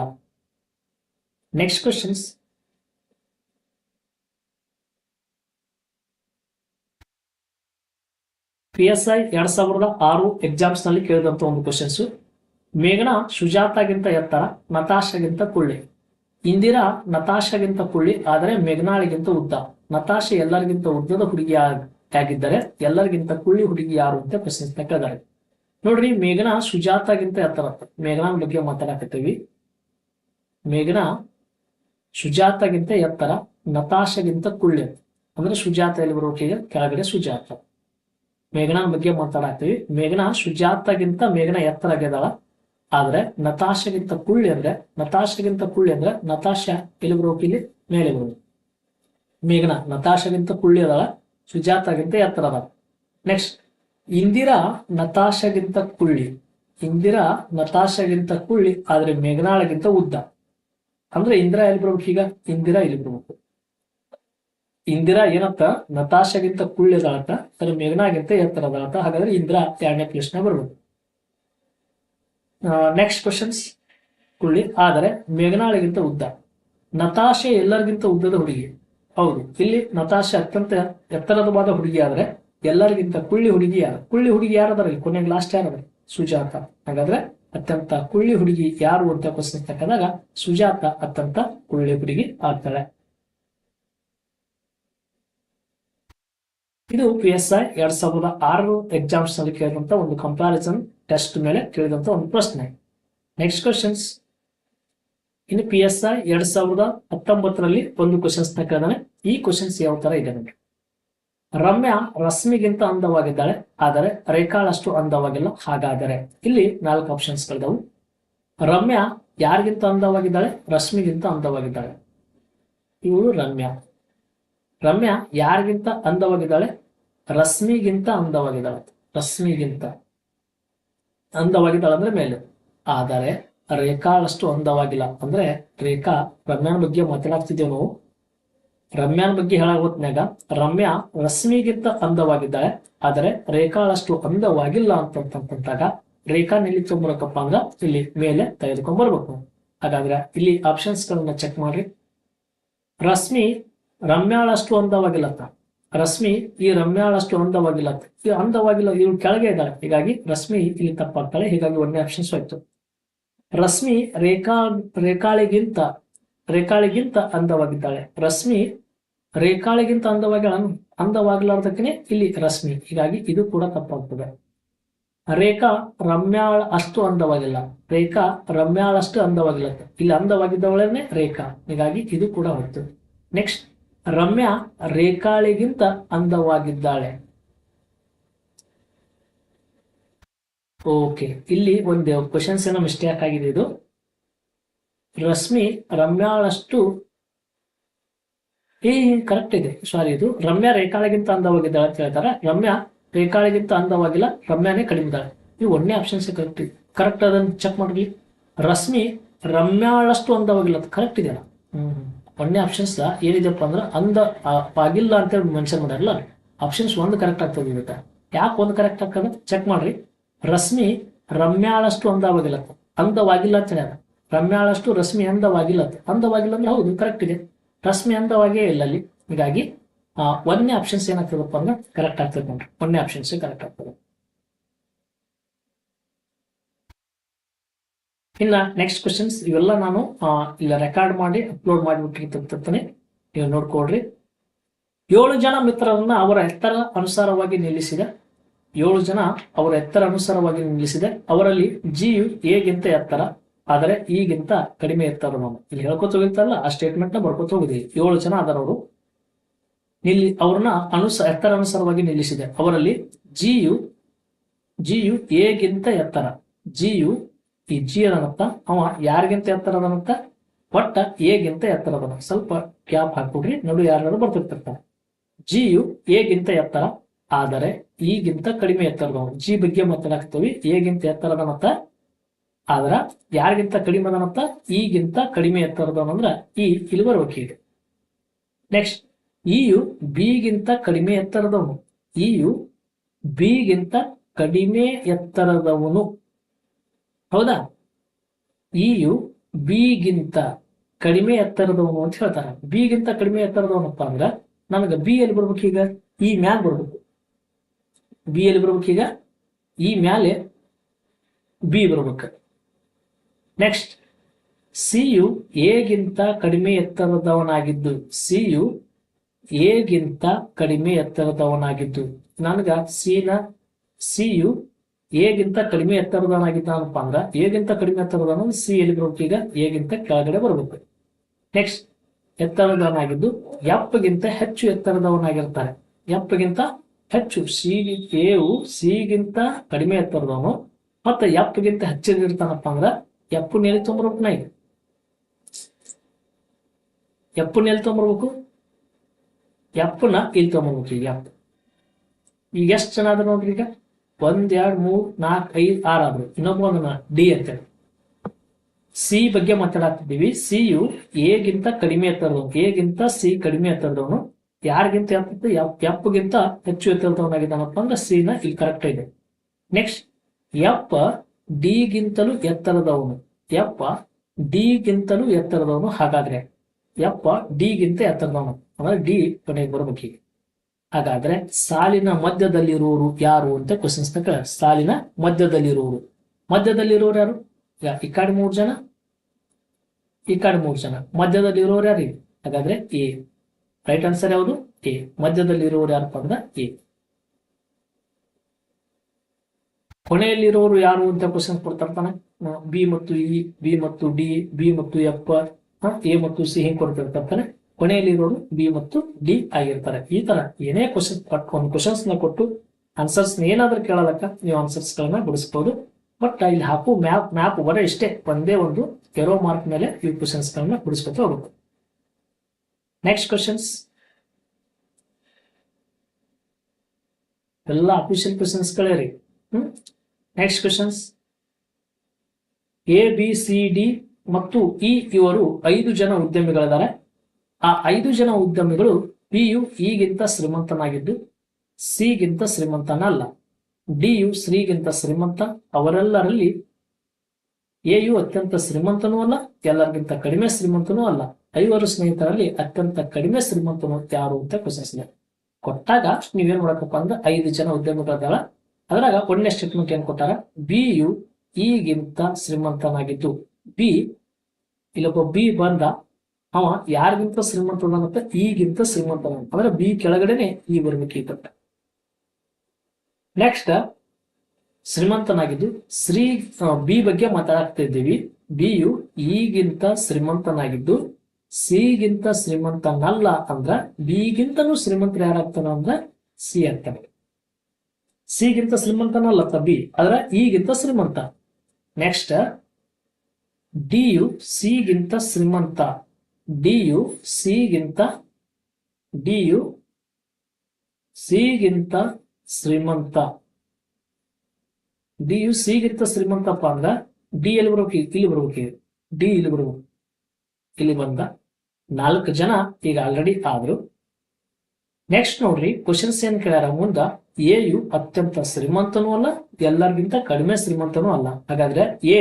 Next questions P S I ಎರಡ್ ಸಾವಿರದ ಆರು ಎಕ್ಸಾಮ್ಸ್ನಲ್ಲಿ ಕೇಳಿದಂತ ಒಂದು ಕ್ವಶನ್ಸ್ ಮೇಘನ ಸುಜಾತಾಗಿಂತ ಎತ್ತರ, ನತಾಶಗಿಂತ ಕುಳ್ಳಿ. ಇಂದಿರಾ ನತಾಶಗಿಂತ ಕುಳ್ಳಿ, ಆದರೆ ಮೇಘನಾಳಿಗಿಂತ ಉದ್ದ. ನತಾಶೆ ಎಲ್ಲರಿಗಿಂತ ಉದ್ದದ ಹುಡುಗಿ ಆಗಿದ್ದರೆ ಎಲ್ಲರಿಗಿಂತ ಕುಳ್ಳಿ ಹುಡುಗಿ ಯಾರು ಅಂತ ಪ್ರಶ್ನಿಸ್ತಾ ಕೇಳಿದಾರೆ ನೋಡ್ರಿ, ಮೇಘನಾ ಸುಜಾತಾಗಿಂತ ಎತ್ತರ. ಮೇಘನಾ ಬಗ್ಗೆ ಮಾತಾಡಕತ್ತೀವಿ. ಮೇಘನಾ ಸುಜಾತಗಿಂತ ಎತ್ತರ, ನತಾಶಗಿಂತ ಕುಳ್ಳಿ. ಅಂದ್ರೆ ಸುಜಾತ ಎಲ್ಲಿ ಬರೋಕೆ ಕೆಳಗಡೆ ಸುಜಾತ. ಮೇಘನಾ ಬಗ್ಗೆ ಮಾತಾಡಾಕ್ತೀವಿ ಮೇಘನಾ ಸುಜಾತಗಿಂತ ಮೇಘನ ಎತ್ತರ ಆಗಿದಾಳ ಆದ್ರೆ ನತಾಶಗಿಂತ ಕುಳ್ಳಿ ಅಂದ್ರೆ, ನತಾಶಗಿಂತ ಕುಳ್ಳಿ ಅಂದ್ರೆ ನತಾಶ ಎಲ್ಲಿ ಬರೋಕೆ ಇಲ್ಲಿ ಮೇಲೆ ಬರೋದು ಮೇಘನ ನತಾಶಗಿಂತ ಕುಳ್ಳಿ ಅದಾಳ. ಸುಜಾತಗಿಂತ ಎತ್ತರ ಅದಾಳ ನೆಕ್ಸ್ಟ್ ಇಂದಿರಾ ನತಾಶಗಿಂತ ಕುಳ್ಳಿ. ಇಂದಿರಾ ನತಾಶಗಿಂತ ಕುಳ್ಳಿ, ಆದ್ರೆ ಮೇಘನಾಳಗಿಂತ ಉದ್ದ. ಅಂದ್ರೆ ಇಂದಿರಾ ಎಲ್ಲಿ ಬರ್ಬೇಕು ಈಗ? ಇಂದಿರಾ ಇಲ್ಲಿ ಬರ್ಬೇಕು. ಇಂದಿರಾ ಏನತ್ತ ನತಾಶಗಿಂತ ಕುಳ್ಳಿ ಅದಾಳತ್ತ ಅದ್ರ ಮೇಘನಾಗಿಂತ ಎತ್ತರ ಅದಾಳತ್ತ ಹಾಗಾದ್ರೆ ಇಂದಿರಾ ಎರಡನೇ ಪ್ರಶ್ನೆ ಬರ್ಬೇಕು. ನೆಕ್ಸ್ಟ್ ಕ್ವಶನ್ಸ್ ಕುಳ್ಳಿ, ಆದರೆ ಮೇಘನಾಳಗಿಂತ ಉದ್ದ. ನತಾಶೆ ಎಲ್ಲರಿಗಿಂತ ಉದ್ದದ ಹುಡುಗಿ. ಹೌದು. ಇಲ್ಲಿ ನತಾಶೆ ಅತ್ಯಂತ ಎತ್ತರದವಾದ ಹುಡುಗಿ ಆದ್ರೆ ಎಲ್ಲರಿಗಿಂತ ಕುಳ್ಳಿ ಹುಡುಗಿ ಯಾರು? ಕುಳ್ಳಿ ಹುಡುಗಿ ಯಾರದಾರ ಇಲ್ಲಿ ಕೊನೆಗೆ ಲಾಸ್ಟ್ ಯಾರದಾರ ಸುಜಾತ. ಹಾಗಾದ್ರೆ ಅತ್ಯಂತ ಕುಳ್ಳಿ ಹುಡುಗಿ ಯಾರು ಅಂತ ಕ್ವಶನ್ ತಕ್ಕದಾಗ ಸುಜಾತ ಅತ್ಯಂತ ಕುಳ್ಳಿ ಹುಡುಗಿ ಆಗ್ತಾಳೆ. ಇದು ಪಿ ಎಸ್ ಐ ಎರಡ್ ಸಾವಿರದ ಆರು ಎಕ್ಸಾಮ್ಸ್ನಲ್ಲಿ ಕೇಳಿದಂತ ಒಂದು ಕಂಪ್ಯಾರಿಸನ್ ಟೆಸ್ಟ್ ಮೇಲೆ ಕೇಳಿದಂತ ಒಂದು ಪ್ರಶ್ನೆ. ನೆಕ್ಸ್ಟ್ ಕ್ವಶನ್ಸ್ ಇನ್ನು ಪಿ ಎಸ್ ಐ ಎರಡ್ ಸಾವಿರದ ಹತ್ತೊಂಬತ್ತರಲ್ಲಿ ಒಂದು ಕ್ವಶನ್ಸ್ನ ಈ ಕ್ವಶನ್ಸ್ ಯಾವ ತರ ಇದೆ ನೋಡಿ ರಮ್ಯಾ ರಶ್ಮಿಗಿಂತ ಅಂದವಾಗಿದ್ದಾಳೆ, ಆದರೆ ರೇಖಾಳಷ್ಟು ಅಂದವಾಗಿಲ್ಲ, ಹಾಗಾದರೆ. ಇಲ್ಲಿ ನಾಲ್ಕು ಆಪ್ಷನ್ಸ್ ಕಳೆದವು. ರಮ್ಯಾ ಯಾರಿಗಿಂತ ಅಂದವಾಗಿದ್ದಾಳೆ? ರಶ್ಮಿಗಿಂತ ಅಂದವಾಗಿದ್ದಾಳೆ. ಇವಳು ರಮ್ಯಾ. ರಮ್ಯಾ ಯಾರಿಗಿಂತ ಅಂದವಾಗಿದ್ದಾಳೆ? ರಶ್ಮಿಗಿಂತ ಅಂದವಾಗಿದ್ದಾಳೆ. ರಶ್ಮಿಗಿಂತ ಅಂದವಾಗಿದ್ದಾಳೆ ಅಂದ್ರೆ ಮೇಲೆ. ಆದರೆ ರೇಖಾಳಷ್ಟು ಅಂದವಾಗಿಲ್ಲ. ಅಂದ್ರೆ ರೇಖಾ ರಮ್ಯಾನ್ ಬಗ್ಗೆ ಮಾತನಾಡ್ತಿದ್ದೇವೆ ನಾವು. ರಮ್ಯಾನ್ ಬಗ್ಗೆ ಹೇಳಾಗೋತ್ನ್ಯಾಗ ರಮ್ಯಾ ರಶ್ಮಿಗಿಂತ ಅಂದವಾಗಿದ್ದಾಳೆ. ಆದರೆ ರೇಖಾಳಷ್ಟು ಅಂದವಾಗಿಲ್ಲ ಅಂತಂತಂದಾಗ ರೇಖಾ ನಿಲ್ಲಿಸುವ ಮೂಲಕಪ್ಪ ಅಂದ್ರ ಇಲ್ಲಿ ಮೇಲೆ ತೆಗೆದುಕೊಂಡ್ ಬರ್ಬೇಕು. ಹಾಗಾದ್ರೆ ಇಲ್ಲಿ ಆಪ್ಷನ್ಸ್ ಗಳನ್ನ ಚೆಕ್ ಮಾಡ್ರಿ. ರಶ್ಮಿ ರಮ್ಯಾಳಷ್ಟು ಅಂದವಾಗಿಲ್ಲತ್ತ ರಶ್ಮಿ ಈ ರಮ್ಯಾಳಷ್ಟು ಅಂದವಾಗಿಲ್ಲ ಅಂದವಾಗಿಲ್ಲ ಇವ್ರು ಕೆಳಗೆ ಇದ್ದಾಳೆ. ಹೀಗಾಗಿ ರಶ್ಮಿ ಇಲ್ಲಿ ತಪ್ಪಾಗ್ತಾಳೆ. ಹೀಗಾಗಿ ಒಂದೇ ಆಪ್ಷನ್ಸ್ ಹೋಯ್ತು. ರಶ್ಮಿ ರೇಖಾ, ರೇಖಾಳಿಗಿಂತ ರೇಖಾಳಿಗಿಂತ ಅಂದವಾಗಿದ್ದಾಳೆ. ರಶ್ಮಿ ರೇಖಾಳಿಗಿಂತ ಅಂದವಾಗಿ ಅಂದವಾಗಲಾರ್ದಕ್ಕೆ ಇಲ್ಲಿ ರಶ್ಮಿ. ಹೀಗಾಗಿ ಇದು ಕೂಡ ತಪ್ಪಾಗ್ತದೆ. ರೇಖಾ ರಮ್ಯಾಳ ಅಷ್ಟು ಅಂದವಾಗಿಲ್ಲ. ರೇಖಾ ರಮ್ಯಾಳಷ್ಟು ಅಂದವಾಗಿಲ್ಲ. ಇಲ್ಲಿ ಅಂದವಾಗಿದ್ದವಳೇನೆ ರೇಖಾ. ಹೀಗಾಗಿ ಇದು ಕೂಡ ಹೊತ್ತು. ನೆಕ್ಸ್ಟ್, ರಮ್ಯಾ ರೇಖಾಳಿಗಿಂತ ಅಂದವಾಗಿದ್ದಾಳೆ. ಓಕೆ ಇಲ್ಲಿ ಒಂದು ಕ್ವಶನ್ಸ್ ಏನೋ ಮಿಸ್ಟೇಕ್ ಆಗಿದೆ ಇದು. ರಶ್ಮಿ, ರಮ್ಯಾಳಷ್ಟು ಏ ಕರೆಕ್ಟ್ ಇದೆ. ಸಾರಿ ಇದು ರಮ್ಯಾ ರೇಖಾಳಿಗಿಂತ ಅಂದವಾಗಿದ್ದಾಳೆ ಅಂತ ಹೇಳ್ತಾರೆ? ರಮ್ಯಾ ರೇಖಾಳಿಗಿಂತ ಅಂದವಾಗಿಲ್ಲ, ರಮ್ಯಾನೇ ಕಡಿಮೆ ಇದ್ದಾಳೆ. ಇದು ಒಂದೇ ಆಪ್ಷನ್ಸ್ ಕರೆಕ್ಟ್ ಇದೆ. ಕರೆಕ್ಟ್ ಅದನ್ನು ಚೆಕ್ ಮಾಡಲಿ ರಶ್ಮಿ, ರಮ್ಯಾಳಷ್ಟು ಅಂದವಾಗಿಲ್ಲ ಕರೆಕ್ಟ್ ಇದೆಯಲ್ಲ? ಹ್ಮ್ ಒಂದೇ ಆಪ್ಷನ್ಸ್ ಏನಿದೆಪ್ಪ ಅಂದ್ರೆ ಅಂದ ಆಗಿಲ್ಲ ಅಂತೇಳಿ ಮೆನ್ಷನ್ ಮಾಡ್ಯಾರಲ್ಲ ಆಪ್ಷನ್ಸ್ ಒಂದು ಕರೆಕ್ಟ್ ಆಗ್ತದೆ ಇದಕ್ಕೆ ಯಾಕೆ ಒಂದು ಕರೆಕ್ಟ್ ಆಗ್ತದೆ ಚೆಕ್ ಮಾಡ್ರಿ. ರಶ್ಮಿ ರಮ್ಯಾಳಷ್ಟು ಅಂದವಾಗಿಲ್ಲ ಅಂದವಾಗಿಲ್ಲ ಅಂತ ರಮ್ಯಾಳಷ್ಟು ರಶ್ಮಿ ಅಂದವಾಗಿಲ್ಲ ಅಂತ. ಅಂದವಾಗಿಲ್ಲ ಅಂದ್ರೆ ಹೌದು ಕರೆಕ್ಟ್ ಇದೆ. ರಶ್ಮಿ ಅಂದವಾಗೇ ಇಲ್ಲ ಅಲ್ಲಿ. ಹೀಗಾಗಿ ಒಂದನೇ ಆಪ್ಷನ್ಸ್ ಏನಾಗ್ತದಪ್ಪ ಅಂದ್ರೆ ಕರೆಕ್ಟ್ ಆಗ್ತದೆ ನೋಡ್ರಿ. ಒಂದನೇ ಆಪ್ಷನ್ಸ್ ಕರೆಕ್ಟ್ ಆಗ್ತದೆ. ಇನ್ನ ನೆಕ್ಸ್ಟ್ ಕ್ವಶನ್ಸ್ ಇವೆಲ್ಲ ನಾನು ಇಲ್ಲ ರೆಕಾರ್ಡ್ ಮಾಡಿ ಅಪ್ಲೋಡ್ ಮಾಡಿಬಿಟ್ಟಿರ್ತಂತಾನೆ ನೀವು ನೋಡ್ಕೊಡ್ರಿ ಏಳು ಜನ ಮಿತ್ರರನ್ನ ಅವರ ಎತ್ತರ ಅನುಸಾರವಾಗಿ ನಿಲ್ಲಿಸಿದೆ ಏಳು ಜನ ಅವರ ಎತ್ತರ ಅನುಸಾರವಾಗಿ ನಿಲ್ಲಿಸಿದೆ. ಅವರಲ್ಲಿ ಜಿಯು ಎಗಿಂತ ಎತ್ತರ, ಆದರೆ ಈಗಿಂತ ಕಡಿಮೆ ಎತ್ತರ ನಾನು ಇಲ್ಲಿ ಹೇಳ್ಕೊತ ಹೋಗಿರ್ತಾರಲ್ಲ ಆ ಸ್ಟೇಟ್ಮೆಂಟ್ನ ಬರ್ಕೊತ ಹೋಗಿದ್ದೀವಿ ಏಳು ಜನ ಅದರವರು ನಿಲ್ಲಿ, ಅವ್ರನ್ನ ಅನುಸ, ಎತ್ತರ ಅನುಸಾರವಾಗಿ ನಿಲ್ಲಿಸಿದೆ. ಅವರಲ್ಲಿ ಜಿಯು ಜಿಯು ಎಗಿಂತ ಎತ್ತರ. ಜಿಯು ಈ ಜಿ ಅದನ್ನತ್ತ ಅವ ಯಾರಿಗಿಂತ ಎತ್ತರ ಅದನ್ನತ್ತ ಒಟ್ಟ ಎಗಿಂತ ಎತ್ತರ ಅದನ ಸ್ವಲ್ಪ ಕ್ಯಾಪ್ ಹಾಕ್ಬಿಡ್ರಿ ನಡು ಯಾರು ಬರ್ತಿರ್ತಿರ್ತಾರೆ. ಜಿಯು ಎಗಿಂತ ಎತ್ತರ ಆದರೆ ಈಗಿಂತ ಕಡಿಮೆ ಎತ್ತರದವನು ಜಿ ಬಗ್ಗೆ ಮಾತಾಡಕ್ತೀವಿ ಎಗಿಂತ ಎತ್ತರದ ಮತ್ತ? ಆದ್ರ ಯಾರಿಗಿಂತ ಕಡಿಮೆ ಅದನಂತ ಈಗಿಂತ ಕಡಿಮೆ ಎತ್ತರದ ಅಂದ್ರ ಈ ಬರ್ಬೇಕು ಈಗ ನೆಕ್ಸ್ಟ್ ಇಯು ಬಿಗಿಂತ ಕಡಿಮೆ ಎತ್ತರದವನು. ಇಯು ಬಿಗಿಂತ ಕಡಿಮೆ ಎತ್ತರದವನು. ಹೌದಾ? ಇಯು ಬಿಗಿಂತ ಕಡಿಮೆ ಎತ್ತರದವನು ಅಂತ ಹೇಳ್ತಾರೆ. ಬಿಗಿಂತ ಕಡಿಮೆ ಎತ್ತರದವನಪ್ಪ ಅಂದ್ರ ನನಗೆ ಬಿ ಎಲ್ಲಿ ಬರ್ಬೇಕು ಈಗ? ಈ ಮ್ಯಾಲ್ ಬರ್ಬೇಕು. ಬಿ ಎಲ್ಲಿ ಬರ್ಬೇಕು ಈಗ? ಈ ಮ್ಯಾಲೆ ಬಿ ಬರ್ಬೇಕು. ನೆಕ್ಸ್ಟ್ ಸಿ ಯು ಎಗಿಂತ ಕಡಿಮೆ ಎತ್ತರದವನಾಗಿದ್ದು ಸಿ ಯು ಎಗಿಂತ ಕಡಿಮೆ ಎತ್ತರದವನಾಗಿದ್ದು. ನನಗ ಸಿನ ಯು ಎಗಿಂತ ಕಡಿಮೆ ಎತ್ತರದವನಾಗಿದ್ದಾನಪ್ಪ ಅಂದ್ರ ಎಗಿಂತ ಕಡಿಮೆ ಎತ್ತರದವನ ಸಿ ಎಲ್ಲಿ ಬರ್ಬೇಕು ಈಗ? ಎಗಿಂತ ಕೆಳಗಡೆ ಬರಬೇಕು. ನೆಕ್ಸ್ಟ್ ಎತ್ತರದವನಾಗಿದ್ದು ಎಪ್ಪಗಿಂತ ಹೆಚ್ಚು ಎತ್ತರದವನಾಗಿರ್ತಾರೆ. ಎಪ್ಪಗಿಂತ ಹೆಚ್ಚು ಸಿ ಎವು ಸಿಗಿಂತ ಕಡಿಮೆ ಎತ್ತರದವನು ಮತ್ತೆ ಎಪ್ಪಗಿಂತ ಹೆಚ್ಚಿಗಿರ್ತಾನಪ್ಪ ಅಂದ್ರ ಎಪ್ಪು ನೆಲೆ ತೊಂಬರ್ಬೇಕು ನಾ ಈಗ ಎಪ್ಪು ನೆಲೆ ತೊಂಬರ್ಬೇಕು? ಎಪ್ಪನ ಇಲ್ಲಿ ತೊಗೊಂಬರ್ಬೇಕು ಈಗ ಎಪ್ಪು. ಈಗ ಎಷ್ಟು ಜನ ನೋಡ್ರಿ ಈಗ? ಒಂದ್, ಎರಡ್, ಮೂರ್, ನಾಲ್ಕ್, ಐದ್, ಆರ್ ಆದ್ರು. ಇನ್ನೊಬ್ಬ ಡಿ ಅಂತ ಸಿ ಬಗ್ಗೆ ಮಾತಾಡತ್ತಿದ್ದೀವಿ ಸಿ ಯು ಎಗಿಂತ ಕಡಿಮೆ ಎತ್ತರದವನು ಎಗಿಂತ ಸಿ ಕಡಿಮೆ ಎತ್ತರದವನು ಯಾರಿಗಿಂತ ಎತ್ತ ಎಪ್ಪಗಿಂತ ಹೆಚ್ಚು ಎತ್ತರದವನಾಗಿದ್ದಾನಪ್ಪ ಅಂದ್ರೆ ಸಿ ನ ಇಲ್ಲಿ ಕರೆಕ್ಟ್ ಇದೆ ನೆಕ್ಸ್ಟ್ ಎಪ್ಪ ಡಿಗಿಂತಲೂ ಎತ್ತರದವನು. ಎಪ್ಪ ಡಿಗಿಂತಲೂ ಎತ್ತರದವನು. ಹಾಗಾದ್ರೆ ಎಪ್ಪ ಡಿಗಿಂತ ಎತ್ತರದವನು. ಅಂದ್ರೆ ಡಿ ಕೊನೆಗೆ ಬರ್ಬೇಕೀಗ ಹಾಗಾದ್ರೆ ಸಾಲಿನ ಮಧ್ಯದಲ್ಲಿರುವವರು ಯಾರು ಅಂತ ಕ್ವಶನ್ಸ್ ಕೇಳ ಸಾಲಿನ ಮಧ್ಯದಲ್ಲಿರುವವರು. ಮಧ್ಯದಲ್ಲಿರೋರು ಯಾರು? ಈ ಕಡೆ ಮೂರು ಜನ? ಈ ಕಡೆ ಮೂರು ಜನ. ಮಧ್ಯದಲ್ಲಿರೋರು ಯಾರು? ಹಾಗಾದ್ರೆ ಎ. ರೈಟ್ ಆನ್ಸರ್ ಯಾವುದು? ಎ ಮಧ್ಯದಲ್ಲಿರೋರು ಯಾರಪ್ಪ ಅಂದ್ರೆ ಎ ಕೊನೆಯಲ್ಲಿರೋರು ಯಾರು ಅಂತ ಕ್ವಶನ್ ಕೊಡ್ತಿರ್ತಾನೆ ಬಿ ಮತ್ತು ಇ ಬಿ ಮತ್ತು ಡಿ ಬಿ ಮತ್ತು ಎಫ್ ಎ ಮತ್ತು ಸಿ ಹಿಂಗ್ ಕೊಡ್ತಿರ್ತಾನೆ ಕೊನೆಯಲ್ಲಿರೋರು ಬಿ ಮತ್ತು ಡಿ ಆಗಿರ್ತಾರೆ. ಈ ತರ ಏನೇ ಕ್ವಶನ್ ಒಂದು ಕ್ವಶನ್ಸ್ನ ಕೊಟ್ಟು ಆನ್ಸರ್ಸ್ ಏನಾದ್ರೂ ಕೇಳೋದಕ್ಕ ನೀವು ಆನ್ಸರ್ಸ್ ಗಳನ್ನ ಬಿಡಿಸಬಹುದು ಬಟ್ ಇಲ್ಲಿ ಹಾಕು ಮ್ಯಾಪ್ ಮ್ಯಾಪ್ ಬರೋ ಇಷ್ಟೇ ಒಂದೇ ಒಂದು ಕೆರೋ ಮಾರ್ಕ್ ಮೇಲೆ ಈ ಕ್ವಶನ್ಸ್ ಗಳನ್ನ ಬಿಡಿಸ್ಕೊತ ಹೋಗುತ್ತೆ ನೆಕ್ಸ್ಟ್ ಕ್ವಶನ್ಸ್ ಎಲ್ಲ ಅಫಿಷಿಯಲ್ ಕ್ವಶನ್ಸ್ ಗಳೇ ರೀ. ಹ್ಮ್? Next questions A B C D ಮತ್ತು ಇ ಇವರು ಐದು ಜನ ಉದ್ಯಮಿಗಳಿದ್ದಾರೆ ಆ ಐದು ಜನ ಉದ್ಯಮಿಗಳು ಪಿ ಯು ಇಗಿಂತ ಶ್ರೀಮಂತನಾಗಿದ್ದು ಸಿಗಿಂತ ಶ್ರೀಮಂತನಲ್ಲ. ಡಿ ಯು ಶ್ರೀಗಿಂತ ಶ್ರೀಮಂತ. ಅವರೆಲ್ಲರಲ್ಲಿ ಎ ಯು ಅತ್ಯಂತ ಶ್ರೀಮಂತನೂ ಅಲ್ಲ, ಎಲ್ಲರಿಗಿಂತ ಕಡಿಮೆ ಶ್ರೀಮಂತನೂ ಅಲ್ಲ. ಐವರು ಸ್ನೇಹಿತರಲ್ಲಿ ಅತ್ಯಂತ ಕಡಿಮೆ ಶ್ರೀಮಂತನು ಯಾರು ಅಂತ ಪ್ರಶ್ನಿಸಿದೆ ಕೊಟ್ಟಾಗ ನೀವೇನ್ ಮಾಡಬೇಕಪ್ಪ ಅಂದ್ರೆ ಐದು ಜನ ಉದ್ಯಮದಾರ ಅದ್ರಾಗ ಒಂದನೇ ಸ್ಟೇಟ್ಮೆಂಟ್ ಏನ್ ಕೊಟ್ಟಾರ? ಬಿ ಯು ಈಗಿಂತ ಶ್ರೀಮಂತನಾಗಿದ್ದು. ಬಿ ಇಲ್ಲೊಬ್ಬ ಬಿ ಬಂದ ಅವ ಯಾರಿಗಿಂತ ಶ್ರೀಮಂತನಂತ ಈಗಿಂತ ಶ್ರೀಮಂತನ ಅಂದ್ರೆ ಬಿ ಕೆಳಗಡೆನೆ ಈ ಬರ್ಬೇಕು ನೆಕ್ಸ್ಟ್ ಶ್ರೀಮಂತನಾಗಿದ್ದು. ಶ್ರೀ ಬಿ ಬಗ್ಗೆ ಮಾತಾಡ್ತಾ ಇದ್ದೀವಿ. ಬಿ ಯು ಈಗಿಂತ ಶ್ರೀಮಂತನಾಗಿದ್ದು. ಸಿಗಿಂತ ಶ್ರೀಮಂತನಲ್ಲ ಅಂದ್ರ ಬಿಗಿಂತನೂ ಶ್ರೀಮಂತ ಯಾರಾಗ್ತಾನ ಅಂದ್ರ ಸಿ ಆಗ್ತಾನೆ ಸಿಗಿಂತ ಶ್ರೀಮಂತನಲ್ಲ ಬಿ, ಆದ್ರ ಈಗಿಂತ ಶ್ರೀಮಂತ. ನೆಕ್ಸ್ಟ್ ಡಿ ಯು ಸಿಗಿಂತ ಶ್ರೀಮಂತ. ಡಿ ಯು ಸಿಗಿಂತ, ಡಿ ಯು ಸಿಗಿಂತ ಶ್ರೀಮಂತ. ಡಿ ಯು ಸಿಗಿಂತ ಶ್ರೀಮಂತಪ್ಪ ಅಂದ್ರ ಡಿ ಎಲ್ಲಿ ಬರ್ಬೇಕು? ಇಲ್ಲಿ ಬರ್ಬೇಕು. ಡಿ ಇಲ್ಲಿ ಬರ್ಬೇಕು. ಇಲ್ಲಿ ಬಂದ ನಾಲ್ಕು ಜನ ಈಗ ಆಲ್ರೆಡಿ ಆದ್ರು. ನೆಕ್ಸ್ಟ್ ನೋಡ್ರಿ ಕ್ವಶನ್ಸ್ ಏನ್ ಕೇಳ್ಯಾರ? ಮುಂದ ಎ ಯು ಅತ್ಯಂತ ಶ್ರೀಮಂತನೂ ಅಲ್ಲ, ಎಲ್ಲರಿಗಿಂತ ಕಡಿಮೆ ಶ್ರೀಮಂತನೂ ಅಲ್ಲ. ಹಾಗಾದ್ರೆ ಎ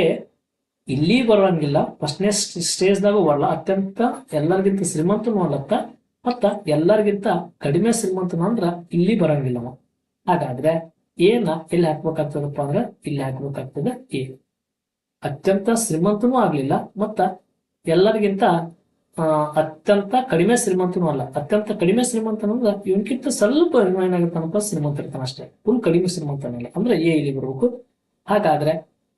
ಇಲ್ಲಿ ಬರೋಂಗಿಲ್ಲ ಫಸ್ಟ್ನೇ ಸ್ಟೇಜ್ದಾಗ ಬರಲ್ಲ, ಅತ್ಯಂತ ಎಲ್ಲರಿಗಿಂತ ಶ್ರೀಮಂತನೂ ಅಲ್ಲತ್ತ ಮತ್ತ ಎಲ್ಲರಿಗಿಂತ ಕಡಿಮೆ ಶ್ರೀಮಂತನ ಅಂದ್ರ ಇಲ್ಲಿ ಬರಂಗಿಲ್ಲ. ಹಾಗಾದ್ರೆ ಏನ ಇಲ್ಲಿ ಹಾಕ್ಬೇಕಾಗ್ತದಪ್ಪ ಅಂದ್ರೆ ಇಲ್ಲಿ ಹಾಕ್ಬೇಕಾಗ್ತದೆ ಎ ಅತ್ಯಂತ ಶ್ರೀಮಂತನೂ ಆಗ್ಲಿಲ್ಲ, ಮತ್ತ ಎಲ್ಲರಿಗಿಂತ ಅತ್ಯಂತ ಕಡಿಮೆ ಶ್ರೀಮಂತನೂ ಅಲ್ಲ, ಅತ್ಯಂತ ಕಡಿಮೆ ಶ್ರೀಮಂತನ ಅಂದ್ರೆ ಇವನ್ಕಿಂತ ಸ್ವಲ್ಪ ಏನಾಗಿರ್ತಾನಪ್ಪ ಶ್ರೀಮಂತ ಇರ್ತಾನ ಅಷ್ಟೇ. ಫುಲ್ ಕಡಿಮೆ ಶ್ರೀಮಂತನಲ್ಲ ಅಂದ್ರೆ ಎ ಇಲ್ಲಿ ಬರ್ಬೇಕು. ಹಾಗಾದ್ರೆ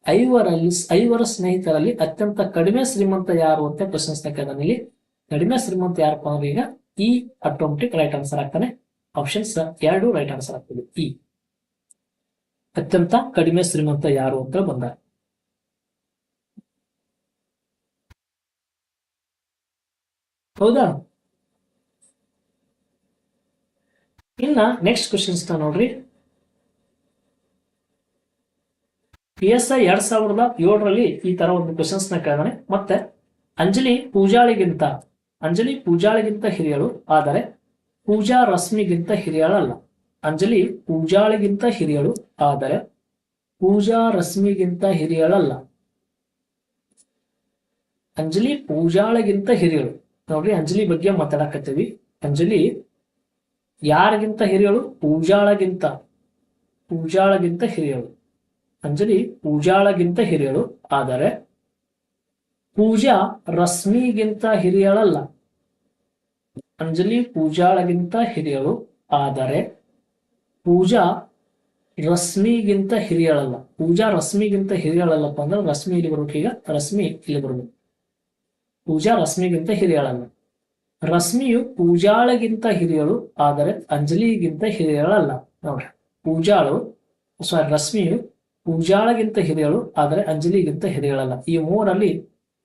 ಐವರಲ್ಲಿ, ಐವರ ಸ್ನೇಹಿತರಲ್ಲಿ ಅತ್ಯಂತ ಕಡಿಮೆ ಶ್ರೀಮಂತ ಯಾರು ಅಂತ ಕೇಳಿದಾನೆ ಇಲ್ಲಿ. ಕಡಿಮೆ ಶ್ರೀಮಂತ ಯಾರಪ್ಪ ಅಂದ್ರೆ ಈಗ ಇ ಆಟೋಮೆಟಿಕ್ ರೈಟ್ ಆನ್ಸರ್ ಆಗ್ತಾನೆ. ಆಪ್ಷನ್ಸ್ ಎರಡು ರೈಟ್ ಆನ್ಸರ್ ಆಗ್ತದೆ. ಇ. ಅತ್ಯಂತ ಕಡಿಮೆ ಶ್ರೀಮಂತ ಯಾರು ಅಂತ ಬಂದ. ಹೌದಾ? ಇನ್ನ ನೆಕ್ಸ್ಟ್ ಕ್ವಶನ್ಸ್ ನೋಡ್ರಿ. ಪಿ ಎಸ್ ಐ ಎರಡ್ ಸಾವಿರದ ಏಳರಲ್ಲಿ ಈ ತರ ಒಂದು ಕ್ವಶನ್ಸ್ನ ಕೇಳಿದಾನೆ. ಮತ್ತೆ ಅಂಜಲಿ ಪೂಜಾಳಿಗಿಂತ ಅಂಜಲಿ ಪೂಜಾಳಿಗಿಂತ ಹಿರಿಯಳು, ಆದರೆ ಪೂಜಾ ರಶ್ಮಿಗಿಂತ ಹಿರಿಯಳಲ್ಲ. ಅಂಜಲಿ ಪೂಜಾಳಿಗಿಂತ ಹಿರಿಯಳು, ಆದರೆ ಪೂಜಾ ರಶ್ಮಿಗಿಂತ ಹಿರಿಯಳಲ್ಲ. ಅಂಜಲಿ ಪೂಜಾಳಿಗಿಂತ ಹಿರಿಯಳು. ನೋಡ್ರಿ ಅಂಜಲಿ ಬಗ್ಗೆ ಮಾತಾಡಕತ್ತೀವಿ. ಅಂಜಲಿ ಯಾರಿಗಿಂತ ಹಿರಿಯಳು? ಪೂಜಾಳಗಿಂತ. ಪೂಜಾಳಗಿಂತ ಹಿರಿಯಳು. ಅಂಜಲಿ ಪೂಜಾಳಗಿಂತ ಹಿರಿಯಳು. ಆದರೆ ಪೂಜಾ ರಶ್ಮಿಗಿಂತ ಹಿರಿಯಳಲ್ಲ. ಅಂಜಲಿ ಪೂಜಾಳಗಿಂತ ಹಿರಿಯಳು. ಆದರೆ ಪೂಜಾ ರಶ್ಮಿಗಿಂತ ಹಿರಿಯಳಲ್ಲ. ಪೂಜಾ ರಶ್ಮಿಗಿಂತ ಹಿರಿಯಳಲ್ಲಪ್ಪ ಅಂದ್ರೆ ರಶ್ಮಿ ಇಲ್ಲಿ ಬರ್ಬೇಕು ಈಗ. ರಶ್ಮಿ ಇಲ್ಲಿ ಬರ್ಬೇಕು. ಪೂಜಾ ರಶ್ಮಿಗಿಂತ ಹಿರಿಯಳಲ್ಲ ರಶ್ಮಿಯು ಪೂಜಾಳಗಿಂತ ಹಿರಿಯಳು, ಆದರೆ ಅಂಜಲಿಗಿಂತ ಹಿರಿಯಳಲ್ಲ. ನೋಡ್ರಿ, ಪೂಜಾಳು ಸಾರಿ ರಶ್ಮಿಯು ಪೂಜಾಳಗಿಂತ ಹಿರಿಯಳು, ಆದರೆ ಅಂಜಲಿಗಿಂತ ಹಿರಿಯಳಲ್ಲ. ಈ ಮೂರಲ್ಲಿ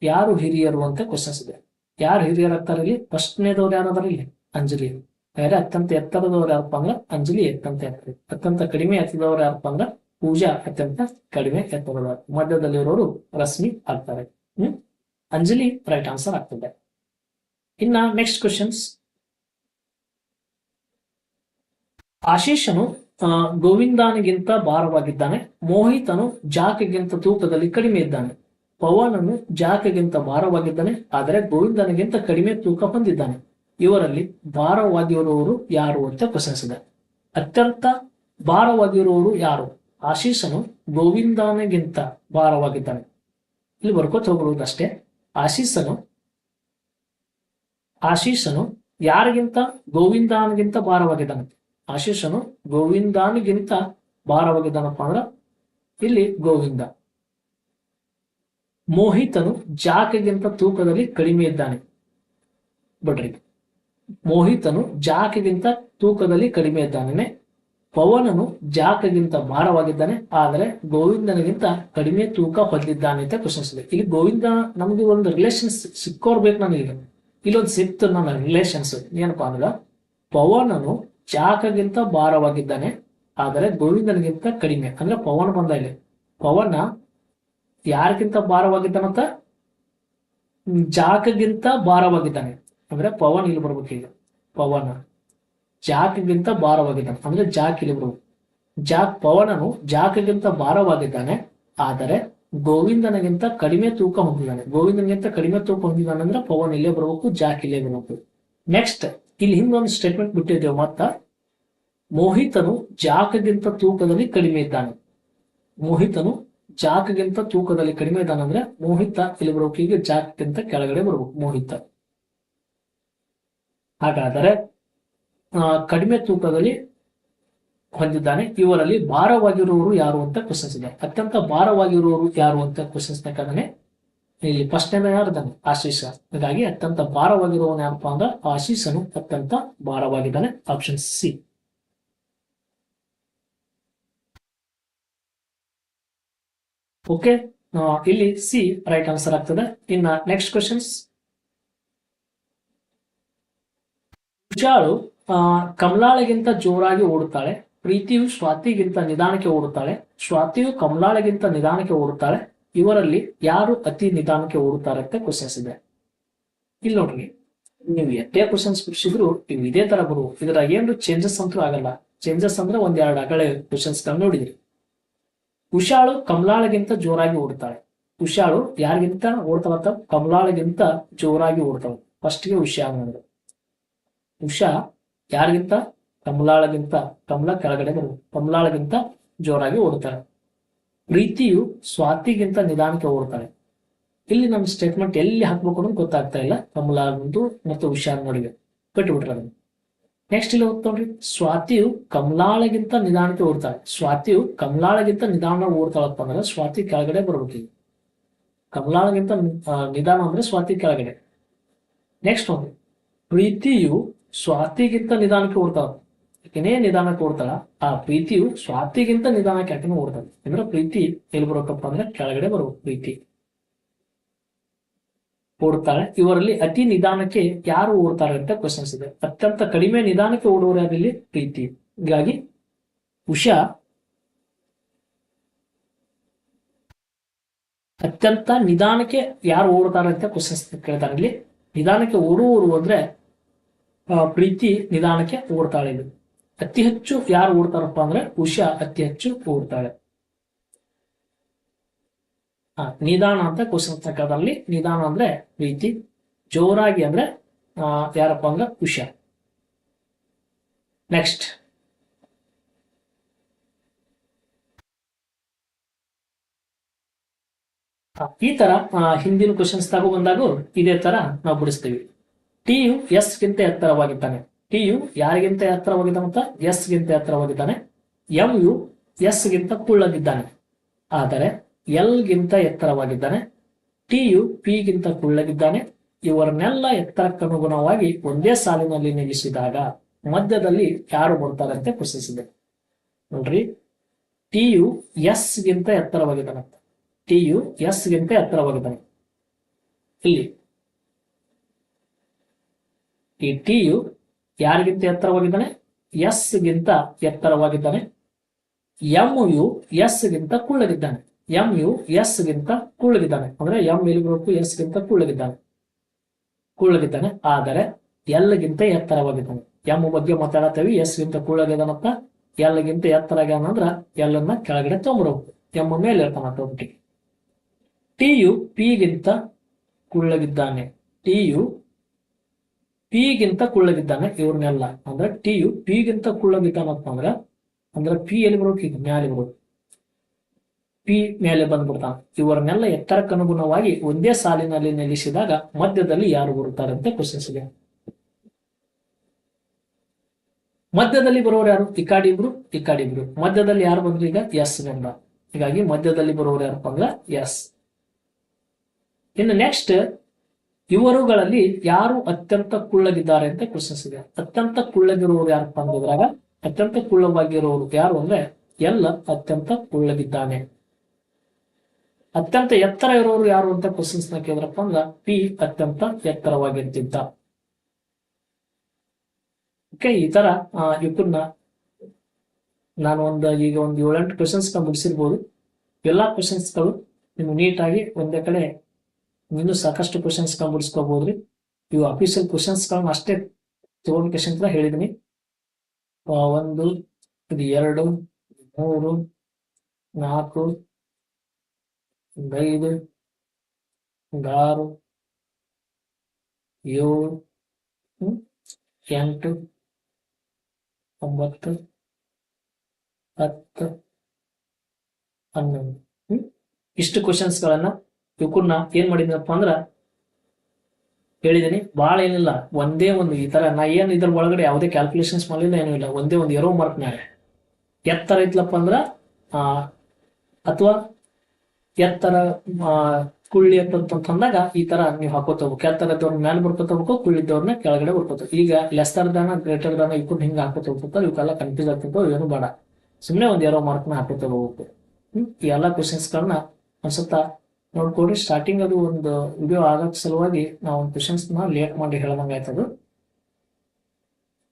ಯಾರು ಹಿರಿಯರು ಅಂತ ಕ್ವಶನ್ಸ್ ಇದೆ. ಯಾರು ಹಿರಿಯರಾಗ್ತಾರೆ ಇಲ್ಲಿ? ಫಸ್ಟ್ನೇದವ್ರು ಯಾರಾದ್ರೆ ಇಲ್ಲಿ? ಅಂಜಲಿ. ಬೇರೆ ಅತ್ಯಂತ ಎತ್ತರದವ್ರು ಯಾರಪ್ಪ ಅಂದ್ರೆ ಅಂಜಲಿ ಅತ್ಯಂತ ಎತ್ತರ ಅತ್ಯಂತ ಕಡಿಮೆ ಎತ್ತದವ್ರು ಯಾರಪ್ಪ ಅಂದ್ರೆ ಪೂಜಾ ಅತ್ಯಂತ ಕಡಿಮೆ ಎತ್ತರದವರು. ಮಧ್ಯದಲ್ಲಿರೋರು ರಶ್ಮಿ ಆಗ್ತಾರೆ. ಹ್ಮ್? ಅಂಜಲಿ ರೈಟ್ ಆನ್ಸರ್ ಆಗ್ತದೆ. ಇನ್ನ ನೆಕ್ಸ್ಟ್ ಕ್ವಶನ್ಸ್ ಆಶೀಷನು ಗೋವಿಂದನಿಗಿಂತ ಭಾರವಾಗಿದ್ದಾನೆ. ಮೋಹಿತನು ಜಾಕ್ಗಿಂತ ತೂಕದಲ್ಲಿ ಕಡಿಮೆ ಇದ್ದಾನೆ. ಪವನನು ಜಾಕ್ಗಿಂತ ಭಾರವಾಗಿದ್ದಾನೆ. ಆದರೆ ಗೋವಿಂದನಿಗಿಂತ ಕಡಿಮೆ ತೂಕ ಹೊಂದಿದ್ದಾನೆ. ಇವರಲ್ಲಿ ಭಾರವಾಗಿರುವವರು ಯಾರು ಅಂತ ಪ್ರಶ್ನಿಸಿದೆ. ಅತ್ಯಂತ ಭಾರವಾಗಿರುವವರು ಯಾರು? ಆಶೀಷನು ಗೋವಿಂದನಿಗಿಂತ ಭಾರವಾಗಿದ್ದಾನೆ. ಇಲ್ಲಿ ಬರ್ಕೋತ ಹೋಗುವುದಷ್ಟೇ ಆಶೀಸನು ಆಶೀಸನು ಯಾರಿಗಿಂತ ಗೋವಿಂದಾನಿಗಿಂತ ಭಾರವಾಗಿದ್ದಾನಂತೆ? ಆಶೀಸನು ಗೋವಿಂದಾನಿಗಿಂತ ಭಾರವಾಗಿದ್ದಾನಪ್ಪ ಅಂದ್ರೆ ಇಲ್ಲಿ ಗೋವಿಂದ. ಮೋಹಿತನು ಜಾಕೆಗಿಂತ ತೂಕದಲ್ಲಿ ಕಡಿಮೆ ಇದ್ದಾನೆ. ಬಿಡ್ರಿ, ಮೋಹಿತನು ಜಾಕೆಗಿಂತ ತೂಕದಲ್ಲಿ ಕಡಿಮೆ ಇದ್ದಾನೆ. ಪವನನು ಜಾಕಗಿಂತ ಭಾರವಾಗಿದ್ದಾನೆ, ಆದರೆ ಗೋವಿಂದನಿಗಿಂತ ಕಡಿಮೆ ತೂಕ ಹೊಂದಿದ್ದಾನೆ ಅಂತ ಪ್ರಶ್ನಿಸಿದೆ. ಇಲ್ಲಿ ಗೋವಿಂದ ನಮ್ಗೆ ಒಂದು ರಿಲೇಷನ್ಸ್ ಸಿಕ್ಕೋರ್ಬೇಕು ನನಗೆ. ಇಲ್ಲೊಂದು ಸಿಕ್ತು ನನ್ನ ರಿಲೇಷನ್ಸ್ ಏನಪ್ಪಾ ಅಂದ್ರೆ, ಪವನನು ಜಾಕಗಿಂತ ಭಾರವಾಗಿದ್ದಾನೆ, ಆದರೆ ಗೋವಿಂದನಿಗಿಂತ ಕಡಿಮೆ. ಅಂದ್ರೆ ಪವನ ಬಂದ ಇಲ್ಲಿ. ಪವನ ಯಾರಿಗಿಂತ ಭಾರವಾಗಿದ್ದಾನಂತ? ಜಾಕಗಿಂತ ಭಾರವಾಗಿದ್ದಾನೆ. ಅಂದ್ರೆ ಪವನ್ ಇಲ್ಲಿ ಬರ್ಬೇಕು ಈಗ. ಪವನ. ಜಾಕ್ಗಿಂತ ಭಾರವಾಗಿದ್ದಾನೆ. ಅಂದ್ರೆ ಜಾಕ್ ಇಲ್ಲಿ ಬರ್ಬೇಕು ಜಾಕ್ ಪವನನು ಜಾಕ್ಗಿಂತ ಭಾರವಾಗಿದ್ದಾನೆ. ಆದರೆ ಗೋವಿಂದನಿಗಿಂತ ಕಡಿಮೆ ತೂಕ ಹೊಂದಿದ್ದಾನೆ. ಗೋವಿಂದನಿಗಿಂತ ಕಡಿಮೆ ತೂಕ ಹೊಂದಿದ್ದಾನೆ ಅಂದ್ರೆ ಪವನ್ ಇಲ್ಲೇ ಬರಬೇಕು, ಜಾಕ್ ಇಲ್ಲೇ ಬರಬೇಕು. ನೆಕ್ಸ್ಟ್ ಇಲ್ಲಿ ಹಿಂದೊಂದು ಸ್ಟೇಟ್ಮೆಂಟ್ ಬಿಟ್ಟಿದ್ದೇವೆ ಮತ್ತ. ಮೋಹಿತನು ಜಾಕ್ಗಿಂತ ತೂಕದಲ್ಲಿ ಕಡಿಮೆ ಇದ್ದಾನೆ. ಮೋಹಿತನು ಜಾಕ್ಗಿಂತ ತೂಕದಲ್ಲಿ ಕಡಿಮೆ ಇದ್ದಾನೆ ಅಂದ್ರೆ ಮೋಹಿತ ಇಲ್ಲಿ ಬರಬೇಕು? ಈಗ ಜಾಕ್ಗಿಂತ ಕೆಳಗಡೆ ಬರಬೇಕು, ಮೋಹಿತ. ಹಾಗಾದರೆ ಕಡಿಮೆ ತೂಕದಲ್ಲಿ ಹೊಂದಿದ್ದಾನೆ. ಇವರಲ್ಲಿ ಭಾರವಾಗಿರುವವರು ಯಾರು ಅಂತ ಕ್ವಶನ್ಸ್ ಇದೆ. ಅತ್ಯಂತ ಭಾರವಾಗಿರುವವರು ಯಾರು ಅಂತ ಕ್ವಶನ್ಸ್ ಬೇಕಾದ್ರೆ ಇಲ್ಲಿ ಫಸ್ಟ್ ಯಾರಿದ್ದಾನೆ ಆಶೀಷ. ಹೀಗಾಗಿ ಅತ್ಯಂತ ಭಾರವಾಗಿರುವವನು ಯಾರಪ್ಪ ಅಂದ್ರೆ ಆಶೀಷನು ಅತ್ಯಂತ ಭಾರವಾಗಿದ್ದಾನೆ. ಆಪ್ಷನ್ ಸಿ ಓಕೆ ಇಲ್ಲಿ ಸಿ ರೈಟ್ ಆನ್ಸರ್ ಆಗ್ತದೆ. ಇನ್ನ ನೆಕ್ಸ್ಟ್ ಕ್ವಶನ್ಸ್ ಆ, ಕಮಲಾಳಿಗಿಂತ ಜೋರಾಗಿ ಓಡುತ್ತಾಳೆ. ಪ್ರೀತಿಯು ಸ್ವಾತಿಗಿಂತ ನಿಧಾನಕ್ಕೆ ಓಡುತ್ತಾಳೆ. ಸ್ವಾತಿಯು ಕಮಲಾಳಗಿಂತ ನಿಧಾನಕ್ಕೆ ಓಡುತ್ತಾಳೆ. ಇವರಲ್ಲಿ ಯಾರು ಅತಿ ನಿಧಾನಕ್ಕೆ ಓಡುತ್ತಾರೆ ಅಂತ ಕ್ವಶನ್ಸ್ ಇದೆ ಇಲ್ಲಿ ನೋಡ್ರಿ, ನೀವು ಎಷ್ಟೇ ಕ್ವಶನ್ಸ್ ಬಿಡಿಸಿದ್ರು ನೀವು ಇದೇ ತರ ಬರುವ ಇದರ ಏನು ಚೇಂಜಸ್ ಅಂತೂ ಆಗಲ್ಲ. ಚೇಂಜಸ್ ಅಂದ್ರೆ ಒಂದೆರಡು ಅಗಳೆ ಕ್ವಶನ್ಸ್ ನೋಡಿದ್ರಿ. ಉಷಾಳು ಕಮಲಾಳಗಿಂತ ಜೋರಾಗಿ ಓಡುತ್ತಾಳೆ. ಉಷಾಳು ಯಾರಿಗಿಂತ ಓಡ್ತಾವಂತ ಕಮಲಾಳಿಗಿಂತ ಜೋರಾಗಿ ಓಡ್ತಾಳೆ. ಫಸ್ಟ್ಗೆ ಉಷಾ ಅನ್ನೋದು ಉಷಾ ಯಾರಿಗಿಂತ? ಕಮಲಾಳಗಿಂತ ಕಮಲ ಕೆಳಗಡೆ ಬರು ಕಮಲಾಳಗಿಂತ ಜೋರಾಗಿ ಓಡುತ್ತಾಳೆ ಪ್ರೀತಿಯು ಸ್ವಾತಿಗಿಂತ ನಿಧಾನಕ್ಕೆ ಓಡ್ತಾಳೆ ಇಲ್ಲಿ ನಮ್ಮ ಸ್ಟೇಟ್ಮೆಂಟ್ ಎಲ್ಲಿ ಹಾಕ್ಬೇಕು ಅನ್ನೋದು ಗೊತ್ತಾಗ್ತಾ ಇಲ್ಲ. ಕಮಲಾ ಮತ್ತು ಉಷಾ ನಡುವೆ. ಬಿಟ್ಬಿಟ್ರೆ ಅದನ್ನು. ನೆಕ್ಸ್ಟ್ ಇಲ್ಲಿ ಹೋಗ್ತಾವ್ರಿ ಸ್ವಾತಿಯು ಕಮಲಾಳಗಿಂತ ನಿಧಾನಕ್ಕೆ ಓಡ್ತಾಳೆ ಸ್ವಾತಿಯು ಕಮಲಾಳಗಿಂತ ನಿಧಾನ ಓಡ್ತಾಳಪ್ಪ ಅಂದ್ರೆ ಸ್ವಾತಿ ಕೆಳಗಡೆ ಬರ್ಬೇಕು ಈಗ. ಕಮಲಾಳಗಿಂತ ನಿಧಾನ ಅಂದ್ರೆ ಸ್ವಾತಿ ಕೆಳಗಡೆ. ನೆಕ್ಸ್ಟ್ ಒಂದು ಪ್ರೀತಿಯು ಸ್ವಾತಿಗಿಂತ ನಿಧಾನಕ್ಕೆ ಓಡ್ತಾಳ ಯಾಕೆನೇ ನಿಧಾನಕ್ಕೆ ಓಡ್ತಾಳ ಆ ಪ್ರೀತಿಯು ಸ್ವಾತಿಗಿಂತ ನಿಧಾನಕ್ಕೆ ಯಾಕೆನೂ ಓಡ್ತಾಳೆ ಅಂದ್ರೆ ಪ್ರೀತಿ ಎಲ್ಲಿ ಬರೋಕಪ್ಪ ಅಂದ್ರೆ ಕೆಳಗಡೆ ಬರುವ ಪ್ರೀತಿ. ಓಡ್ತಾಳೆ. ಇವರಲ್ಲಿ ಅತಿ ನಿಧಾನಕ್ಕೆ ಯಾರು ಓಡ್ತಾರೆ ಅಂತ ಕ್ವಶನ್ಸ್ ಇದೆ. ಅತ್ಯಂತ ಕಡಿಮೆ ನಿಧಾನಕ್ಕೆ ಓಡುವವರು ಪ್ರೀತಿ. ಹೀಗಾಗಿ ಉಷಾ ಅತ್ಯಂತ ನಿಧಾನಕ್ಕೆ ಯಾರು ಓಡ್ತಾರೆ ಅಂತ ಕ್ವಶನ್ಸ್ ಕೇಳ್ತಾರೆ ಇಲ್ಲಿ. ನಿಧಾನಕ್ಕೆ ಓಡುವವರು ಅಂದ್ರೆ ಪ್ರೀತಿ ನಿಧಾನಕ್ಕೆ ಓಡ್ತಾಳೆ ಇದು. ಅತಿ ಹೆಚ್ಚು ಯಾರು ಓಡ್ತಾರಪ್ಪ ಅಂದ್ರೆ ಉಷಾ ಅತಿ ಹೆಚ್ಚು ಓಡ್ತಾಳೆ. ಆ, ನಿಧಾನ ಅಂತ ಕ್ವಶನ್ ತಕ್ಕದಲ್ಲಿ ನಿಧಾನ ಅಂದ್ರೆ ಪ್ರೀತಿ ಜೋರಾಗಿ ಅಂದ್ರೆ ಯಾರಪ್ಪ ಅಂದ್ರೆ ಉಷಾ. ನೆಕ್ಸ್ಟ್ ಈ ತರ ಹಿಂದಿನ ಕ್ವಶನ್ಸ್ ತಗೋ ಬಂದಾಗ ಇದೇ ತರ ನಾವು ಬಿಡಿಸ್ತೀವಿ. ಟಿ ಯು ಎಸ್ ಗಿಂತ ಎತ್ತರವಾಗಿದ್ದಾನೆ. ಟಿ ಯಾರಿಗಿಂತ ಎತ್ತರವಾಗಿದ್ದಾನೆ ಅಂತ? ಎಸ್ ಗಿಂತ ಎತ್ತರವಾಗಿದ್ದಾನೆ. ಎಂ ಯು ಎಸ್ ಗಿಂತ ಕುಳ್ಳಗಿದ್ದಾನೆ. ಆದರೆ ಎಲ್ ಗಿಂತ ಎತ್ತರವಾಗಿದ್ದಾನೆ. ಟಿ ಯು ಪಿ ಗಿಂತ ಕುಳ್ಳಗಿದ್ದಾನೆ. ಇವರನ್ನೆಲ್ಲ ಎತ್ತರಕ್ಕನುಗುಣವಾಗಿ ಒಂದೇ ಸಾಲಿನಲ್ಲಿ ನಿಲ್ಲಿಸಿದಾಗ ಮಧ್ಯದಲ್ಲಿ ಯಾರು ಬರ್ತಾರೆ ಅಂತ ಪ್ರಶ್ನಿಸಿದೆ. ನೋಡ್ರಿ. ಟಿ ಯು ಎಸ್ ಗಿಂತ ಎತ್ತರವಾಗಿದ್ದಾನೆ ಟಿ ಯು ಎಸ್ ಗಿಂತ ಎತ್ತರವಾಗಿದ್ದಾನೆ. ಇಲ್ಲಿ ಈ ಟಿ ಯು ಯಾರಿಗಿಂತ ಎತ್ತರವಾಗಿದ್ದಾನೆ? ಎಸ್ ಗಿಂತ ಎತ್ತರವಾಗಿದ್ದಾನೆ. ಎಂ ಯು ಎಸ್ ಗಿಂತ ಕುಳ್ಳಗಿದ್ದಾನೆ. ಎಂ ಯು ಎಸ್ ಗಿಂತ ಕುಳ್ಳಗಿದ್ದಾನೆ. ಅಂದ್ರೆ ಎಂ ಎಲ್ಲಿಗೂ ಎಸ್ ಗಿಂತ ಕುಳ್ಳಗಿದ್ದಾನೆ. ಕುಳ್ಳಗಿದ್ದಾನೆ. ಆದರೆ ಎಲ್ ಗಿಂತ ಎತ್ತರವಾಗಿದ್ದಾನೆ. ಎಂ ಬಗ್ಗೆ ಮಾತಾಡತ್ತೇವಿ. ಎಸ್ ಗಿಂತ ಕುಳ್ಳಗಿದಾನಂತ ಎಲ್ ಗಿಂತ ಎತ್ತರ ಆಗ್ಯಾನಂದ್ರ ಎಲ್ ಅನ್ನ ಕೆಳಗಡೆ ತೊಂಬರಬೇಕು ಎಂ ಮೇಲೆ ಇರ್ತಾನ ಟೊಟ್ಟಿಗೆ ಟಿ ಯು ಪಿ ಗಿಂತ ಕುಳ್ಳಗಿದ್ದಾನೆ. ಟಿ ಯು ಪಿ ಗಿಂತ ಕುಳ್ಳಗಿದ್ದಾನೆ ಇವ್ರನ್ನೆಲ್ಲ ಅಂದ್ರೆ ಟಿ ಯು ಪಿ ಗಿಂತ ಕುಳ್ಳಗಿದ್ದಾನಪ್ಪ ಅಂದ್ರೆ ಪಿ ಎಲ್ಲಿ ಬರೋಕೆ ಇದು ಮ್ಯಾಲೆ ಬರ್ಬೇಕು. ಪಿ ಮೇಲೆ ಬಂದ್ಬಿಡ್ತಾನೆ. ಇವರನ್ನೆಲ್ಲ ಎತ್ತರಕ್ಕನುಗುಣವಾಗಿ ಒಂದೇ ಸಾಲಿನಲ್ಲಿ ನಿಲ್ಲಿಸಿದಾಗ ಮಧ್ಯದಲ್ಲಿ ಯಾರು ಬರುತ್ತಾರೆ ಅಂತ ಕ್ವಶನ್ಸ್ ಇದೆ. ಮಧ್ಯದಲ್ಲಿ ಬರೋರು ಯಾರು? ತಿಕ್ಕಾಡಿಬ್ರು ತಿಕ್ಕಾಡಿಬ್ರು ಮಧ್ಯದಲ್ಲಿ ಯಾರು ಬಂದ್ರು ಈಗ? ಎಸ್ ಬಂದ. ಹೀಗಾಗಿ ಮಧ್ಯದಲ್ಲಿ ಬರೋರು ಯಾರಪ್ಪ ಅಂದ್ರ? ಎಸ್. ಇನ್ನು ನೆಕ್ಸ್ಟ್ ಇವರುಗಳಲ್ಲಿ ಯಾರು ಅತ್ಯಂತ ಕುಳ್ಳಗಿದ್ದಾರೆ ಅಂತ ಕ್ವಶನ್ಸ್ ಇದೆ. ಅತ್ಯಂತ ಕುಳ್ಳಗಿರುವವರು ಯಾರಪ್ಪ ಅಂದಿದ್ರಾಗ ಅತ್ಯಂತ ಕುಳ್ಳವಾಗಿರುವವರು ಯಾರು ಅಂದ್ರೆ, ಎಲ್ಲ ಅತ್ಯಂತ ಕುಳ್ಳಗಿದ್ದಾನೆ ಅತ್ಯಂತ ಎತ್ತರ ಇರೋರು ಯಾರು ಅಂತ ಕ್ವಶನ್ಸ್ನ ಕೇಳಿದ್ರಪ್ಪ ಅಂದ್ರ, ಪಿ ಅತ್ಯಂತ ಎತ್ತರವಾಗಿರ್ತಿದ್ದ ಓಕೆ ಈ ತರ ಇವನ್ನ ನಾನು ಒಂದು, ಈಗ ಒಂದು ಏಳೆಂಟು ಕ್ವಶನ್ಸ್ನ ಮುಗಿಸಿರ್ಬೋದು. ಎಲ್ಲಾ ಕ್ವಶನ್ಸ್ ನಿಮ್ಗೆ ನೀಟಾಗಿ ಒಂದೇ ಕಡೆ ಇನ್ನೂ ಸಾಕಷ್ಟು ಕ್ವಶನ್ಸ್ ಗಳನ್ನ ಬಿಡಿಸ್ಕೋಬಹುದ್ರಿ ಇವು ಅಫಿಷಿಯಲ್ ಕ್ವಶನ್ಸ್ ಗಳನ್ನ ಅಷ್ಟೇ ಅಂತ ಹೇಳಿದೀನಿ. ಒಂದು, ಇದು ಎರಡು, ಮೂರು, ನಾಲ್ಕು, ಐದು, ಆರು, ಏಳು ಎಂಟು, ಒಂಬತ್ತು, ಹತ್ತು, ಹನ್ನೊಂದು ಇಷ್ಟು ಕ್ವಶನ್ಸ್ ಗಳನ್ನ ಇವಕ್ಕನ್ನ ಏನ್ ಮಾಡಿದ್ನಪ್ಪ ಅಂದ್ರ ಹೇಳಿದೀನಿ ಬಹಳ ಏನಿಲ್ಲ, ಒಂದೇ ಒಂದು ಈ ತರ, ನಾ ಏನ್ ಇದ್ರ ಒಳಗಡೆ ಯಾವುದೇ ಕ್ಯಾಲ್ಕುಲೇಷನ್ಸ್ ಮಾಡಲಿಲ್ಲ, ಏನೂ ಇಲ್ಲ, ಒಂದೇ ಒಂದು ಎರೋ ಮಾರ್ಕ್ ಮ್ಯಾಲೆ ಎತ್ತರ ಇತ್ಲಪ್ಪ ಅಂದ್ರ, ಆ, ಅಥವಾ ಎತ್ತರ ಕುಳ್ಳಿ ಅಂತಂದಾಗ ಈ ತರ ನೀವು ಹಾಕೋತ ಹೋಗ್ಬೇಕು. ಎತ್ತರ ಇದ್ದವ್ರ ಮೇಲೆ ಬರ್ಕೋತ ಕುಳ್ಳಿದ್ದವ್ರನ್ನ ಕೆಳಗಡೆ ಬರ್ಕೋತ ಈಗ ಲೆಸ್ತರ್ ದಾನ ಗ್ರೇಟರ್ ದಾನ ಇವ್ಕೊಂಡು ಹಿಂಗೆ ಹಾಕೋತ ಹೋಗ್ಬೇಕು ಇವಕ್ಕೆಲ್ಲ ಕನ್ಫ್ಯೂಸ್ ಆಗ್ತಿತ್ತು, ಏನು ಬೇಡ. ಸುಮ್ಮನೆ ಒಂದು ಎರೋ ಮಾರ್ಕ್ನ ಹಾಕೋತ ಹೋಗ್ಬೇಕು. ಈ ಎಲ್ಲಾ ಕ್ವಶನ್ಸ್ ಗಳನ್ನ ಒಂದ್ಸತ ನೋಡ್ಕೊಡ್ರಿ ಸ್ಟಾರ್ಟಿಂಗ್ ಅದು ಒಂದು ವಿಡಿಯೋ ಆಗೋದ್ ಸಲುವಾಗಿ ನಾವು ಒಂದು ಕ್ವಶನ್ಸ್ನ ಲೇಟ್ ಮಾಡಿ ಹೇಳ್ದಂಗೆ ಆಯ್ತದು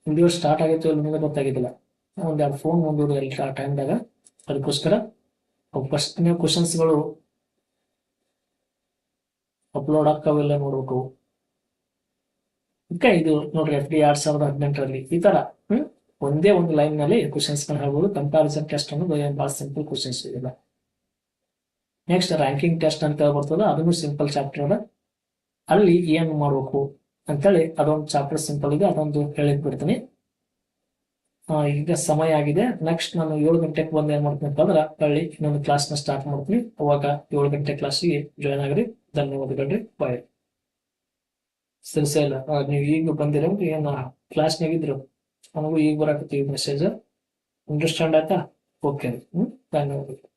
ವಿಡಿಯೋ ಸ್ಟಾರ್ಟ್ ಆಗಿತ್ತು ನಿಮಗೆ ಗೊತ್ತಾಗಿದ್ದಿಲ್ಲ. ಒಂದೆರಡು ಫೋನ್ ಮುಂದೂರು ಆ ಟೈಮ್ದಾಗ ಅದಕ್ಕೋಸ್ಕರ ಫಸ್ಟ್ ನೀವು ಕ್ವಶನ್ಸ್ಗಳು ಅಪ್ಲೋಡ್ ಆಗ್ತಾವೆಲ್ಲ ನೋಡ್ಬೇಕು. ಓಕೆ ಇದು ನೋಡ್ರಿ ಎಫ್ ಡಿ ಎರಡ್ ಸಾವಿರದ ಹದಿನೆಂಟರಲ್ಲಿ ಈ ತರ ಒಂದೇ ಒಂದು ಲೈನ್ನಲ್ಲಿ ಕ್ವಶನ್ಸ್ ಹೇಳ್ಬೋದು. ಕಂಪ್ಯಾರಿಸನ್ ಟೆಸ್ಟ್ ಅನ್ನೋದು ಬಹಳ ಸಿಂಪಲ್ ಕ್ವಶನ್ಸ್ ಇದೆ ನೆಕ್ಸ್ಟ್ ರ್ಯಾಂಕಿಂಗ್ ಟೆಸ್ಟ್ ಅಂತ ಬರ್ತದ ಅದನ್ನು ಸಿಂಪಲ್ ಚಾಪ್ಟರ್ ಅದ. ಅಲ್ಲಿ ಏನು ಮಾಡಬೇಕು ಅಂತೇಳಿ ಅದೊಂದು ಚಾಪ್ಟರ್ ಸಿಂಪಲ್ ಇದೆ, ಅದೊಂದು ಹೇಳಿದ್ ಬಿಡ್ತೀನಿ. ಈಗ ಸಮಯ ಆಗಿದೆ. ನೆಕ್ಸ್ಟ್ ನಾನು ಏಳು ಗಂಟೆಗೆ ಬಂದು ಏನ್ ಮಾಡ್ತೀನಿ ಅಂತಂದ್ರೆ ಹಳ್ಳಿ ಇನ್ನೊಂದು ಕ್ಲಾಸ್ನ ಸ್ಟಾರ್ಟ್ ಮಾಡ್ತೀನಿ. ಅವಾಗ ಏಳು ಗಂಟೆ ಕ್ಲಾಸಿಗೆ ಜಾಯ್ನ್ ಆಗ್ರಿ. ಧನ್ಯವಾದಗಳ್ರಿ ಬಾಯ್ ಸರಿ ಇಲ್ಲ ನೀವು ಈಗ ಬಂದಿರೋ ಏನು ಕ್ಲಾಸ್ನಾಗ ಇದ್ರು? ನನಗೂ ಈಗ ಬರಕತ್ತೀವಿ ಮೆಸೇಜ್ ಅಂಡರ್ಸ್ಟ್ಯಾಂಡ್ ಆಯ್ತಾ? ಓಕೆ ಹ್ಮ್, ಧನ್ಯವಾದಗಳು.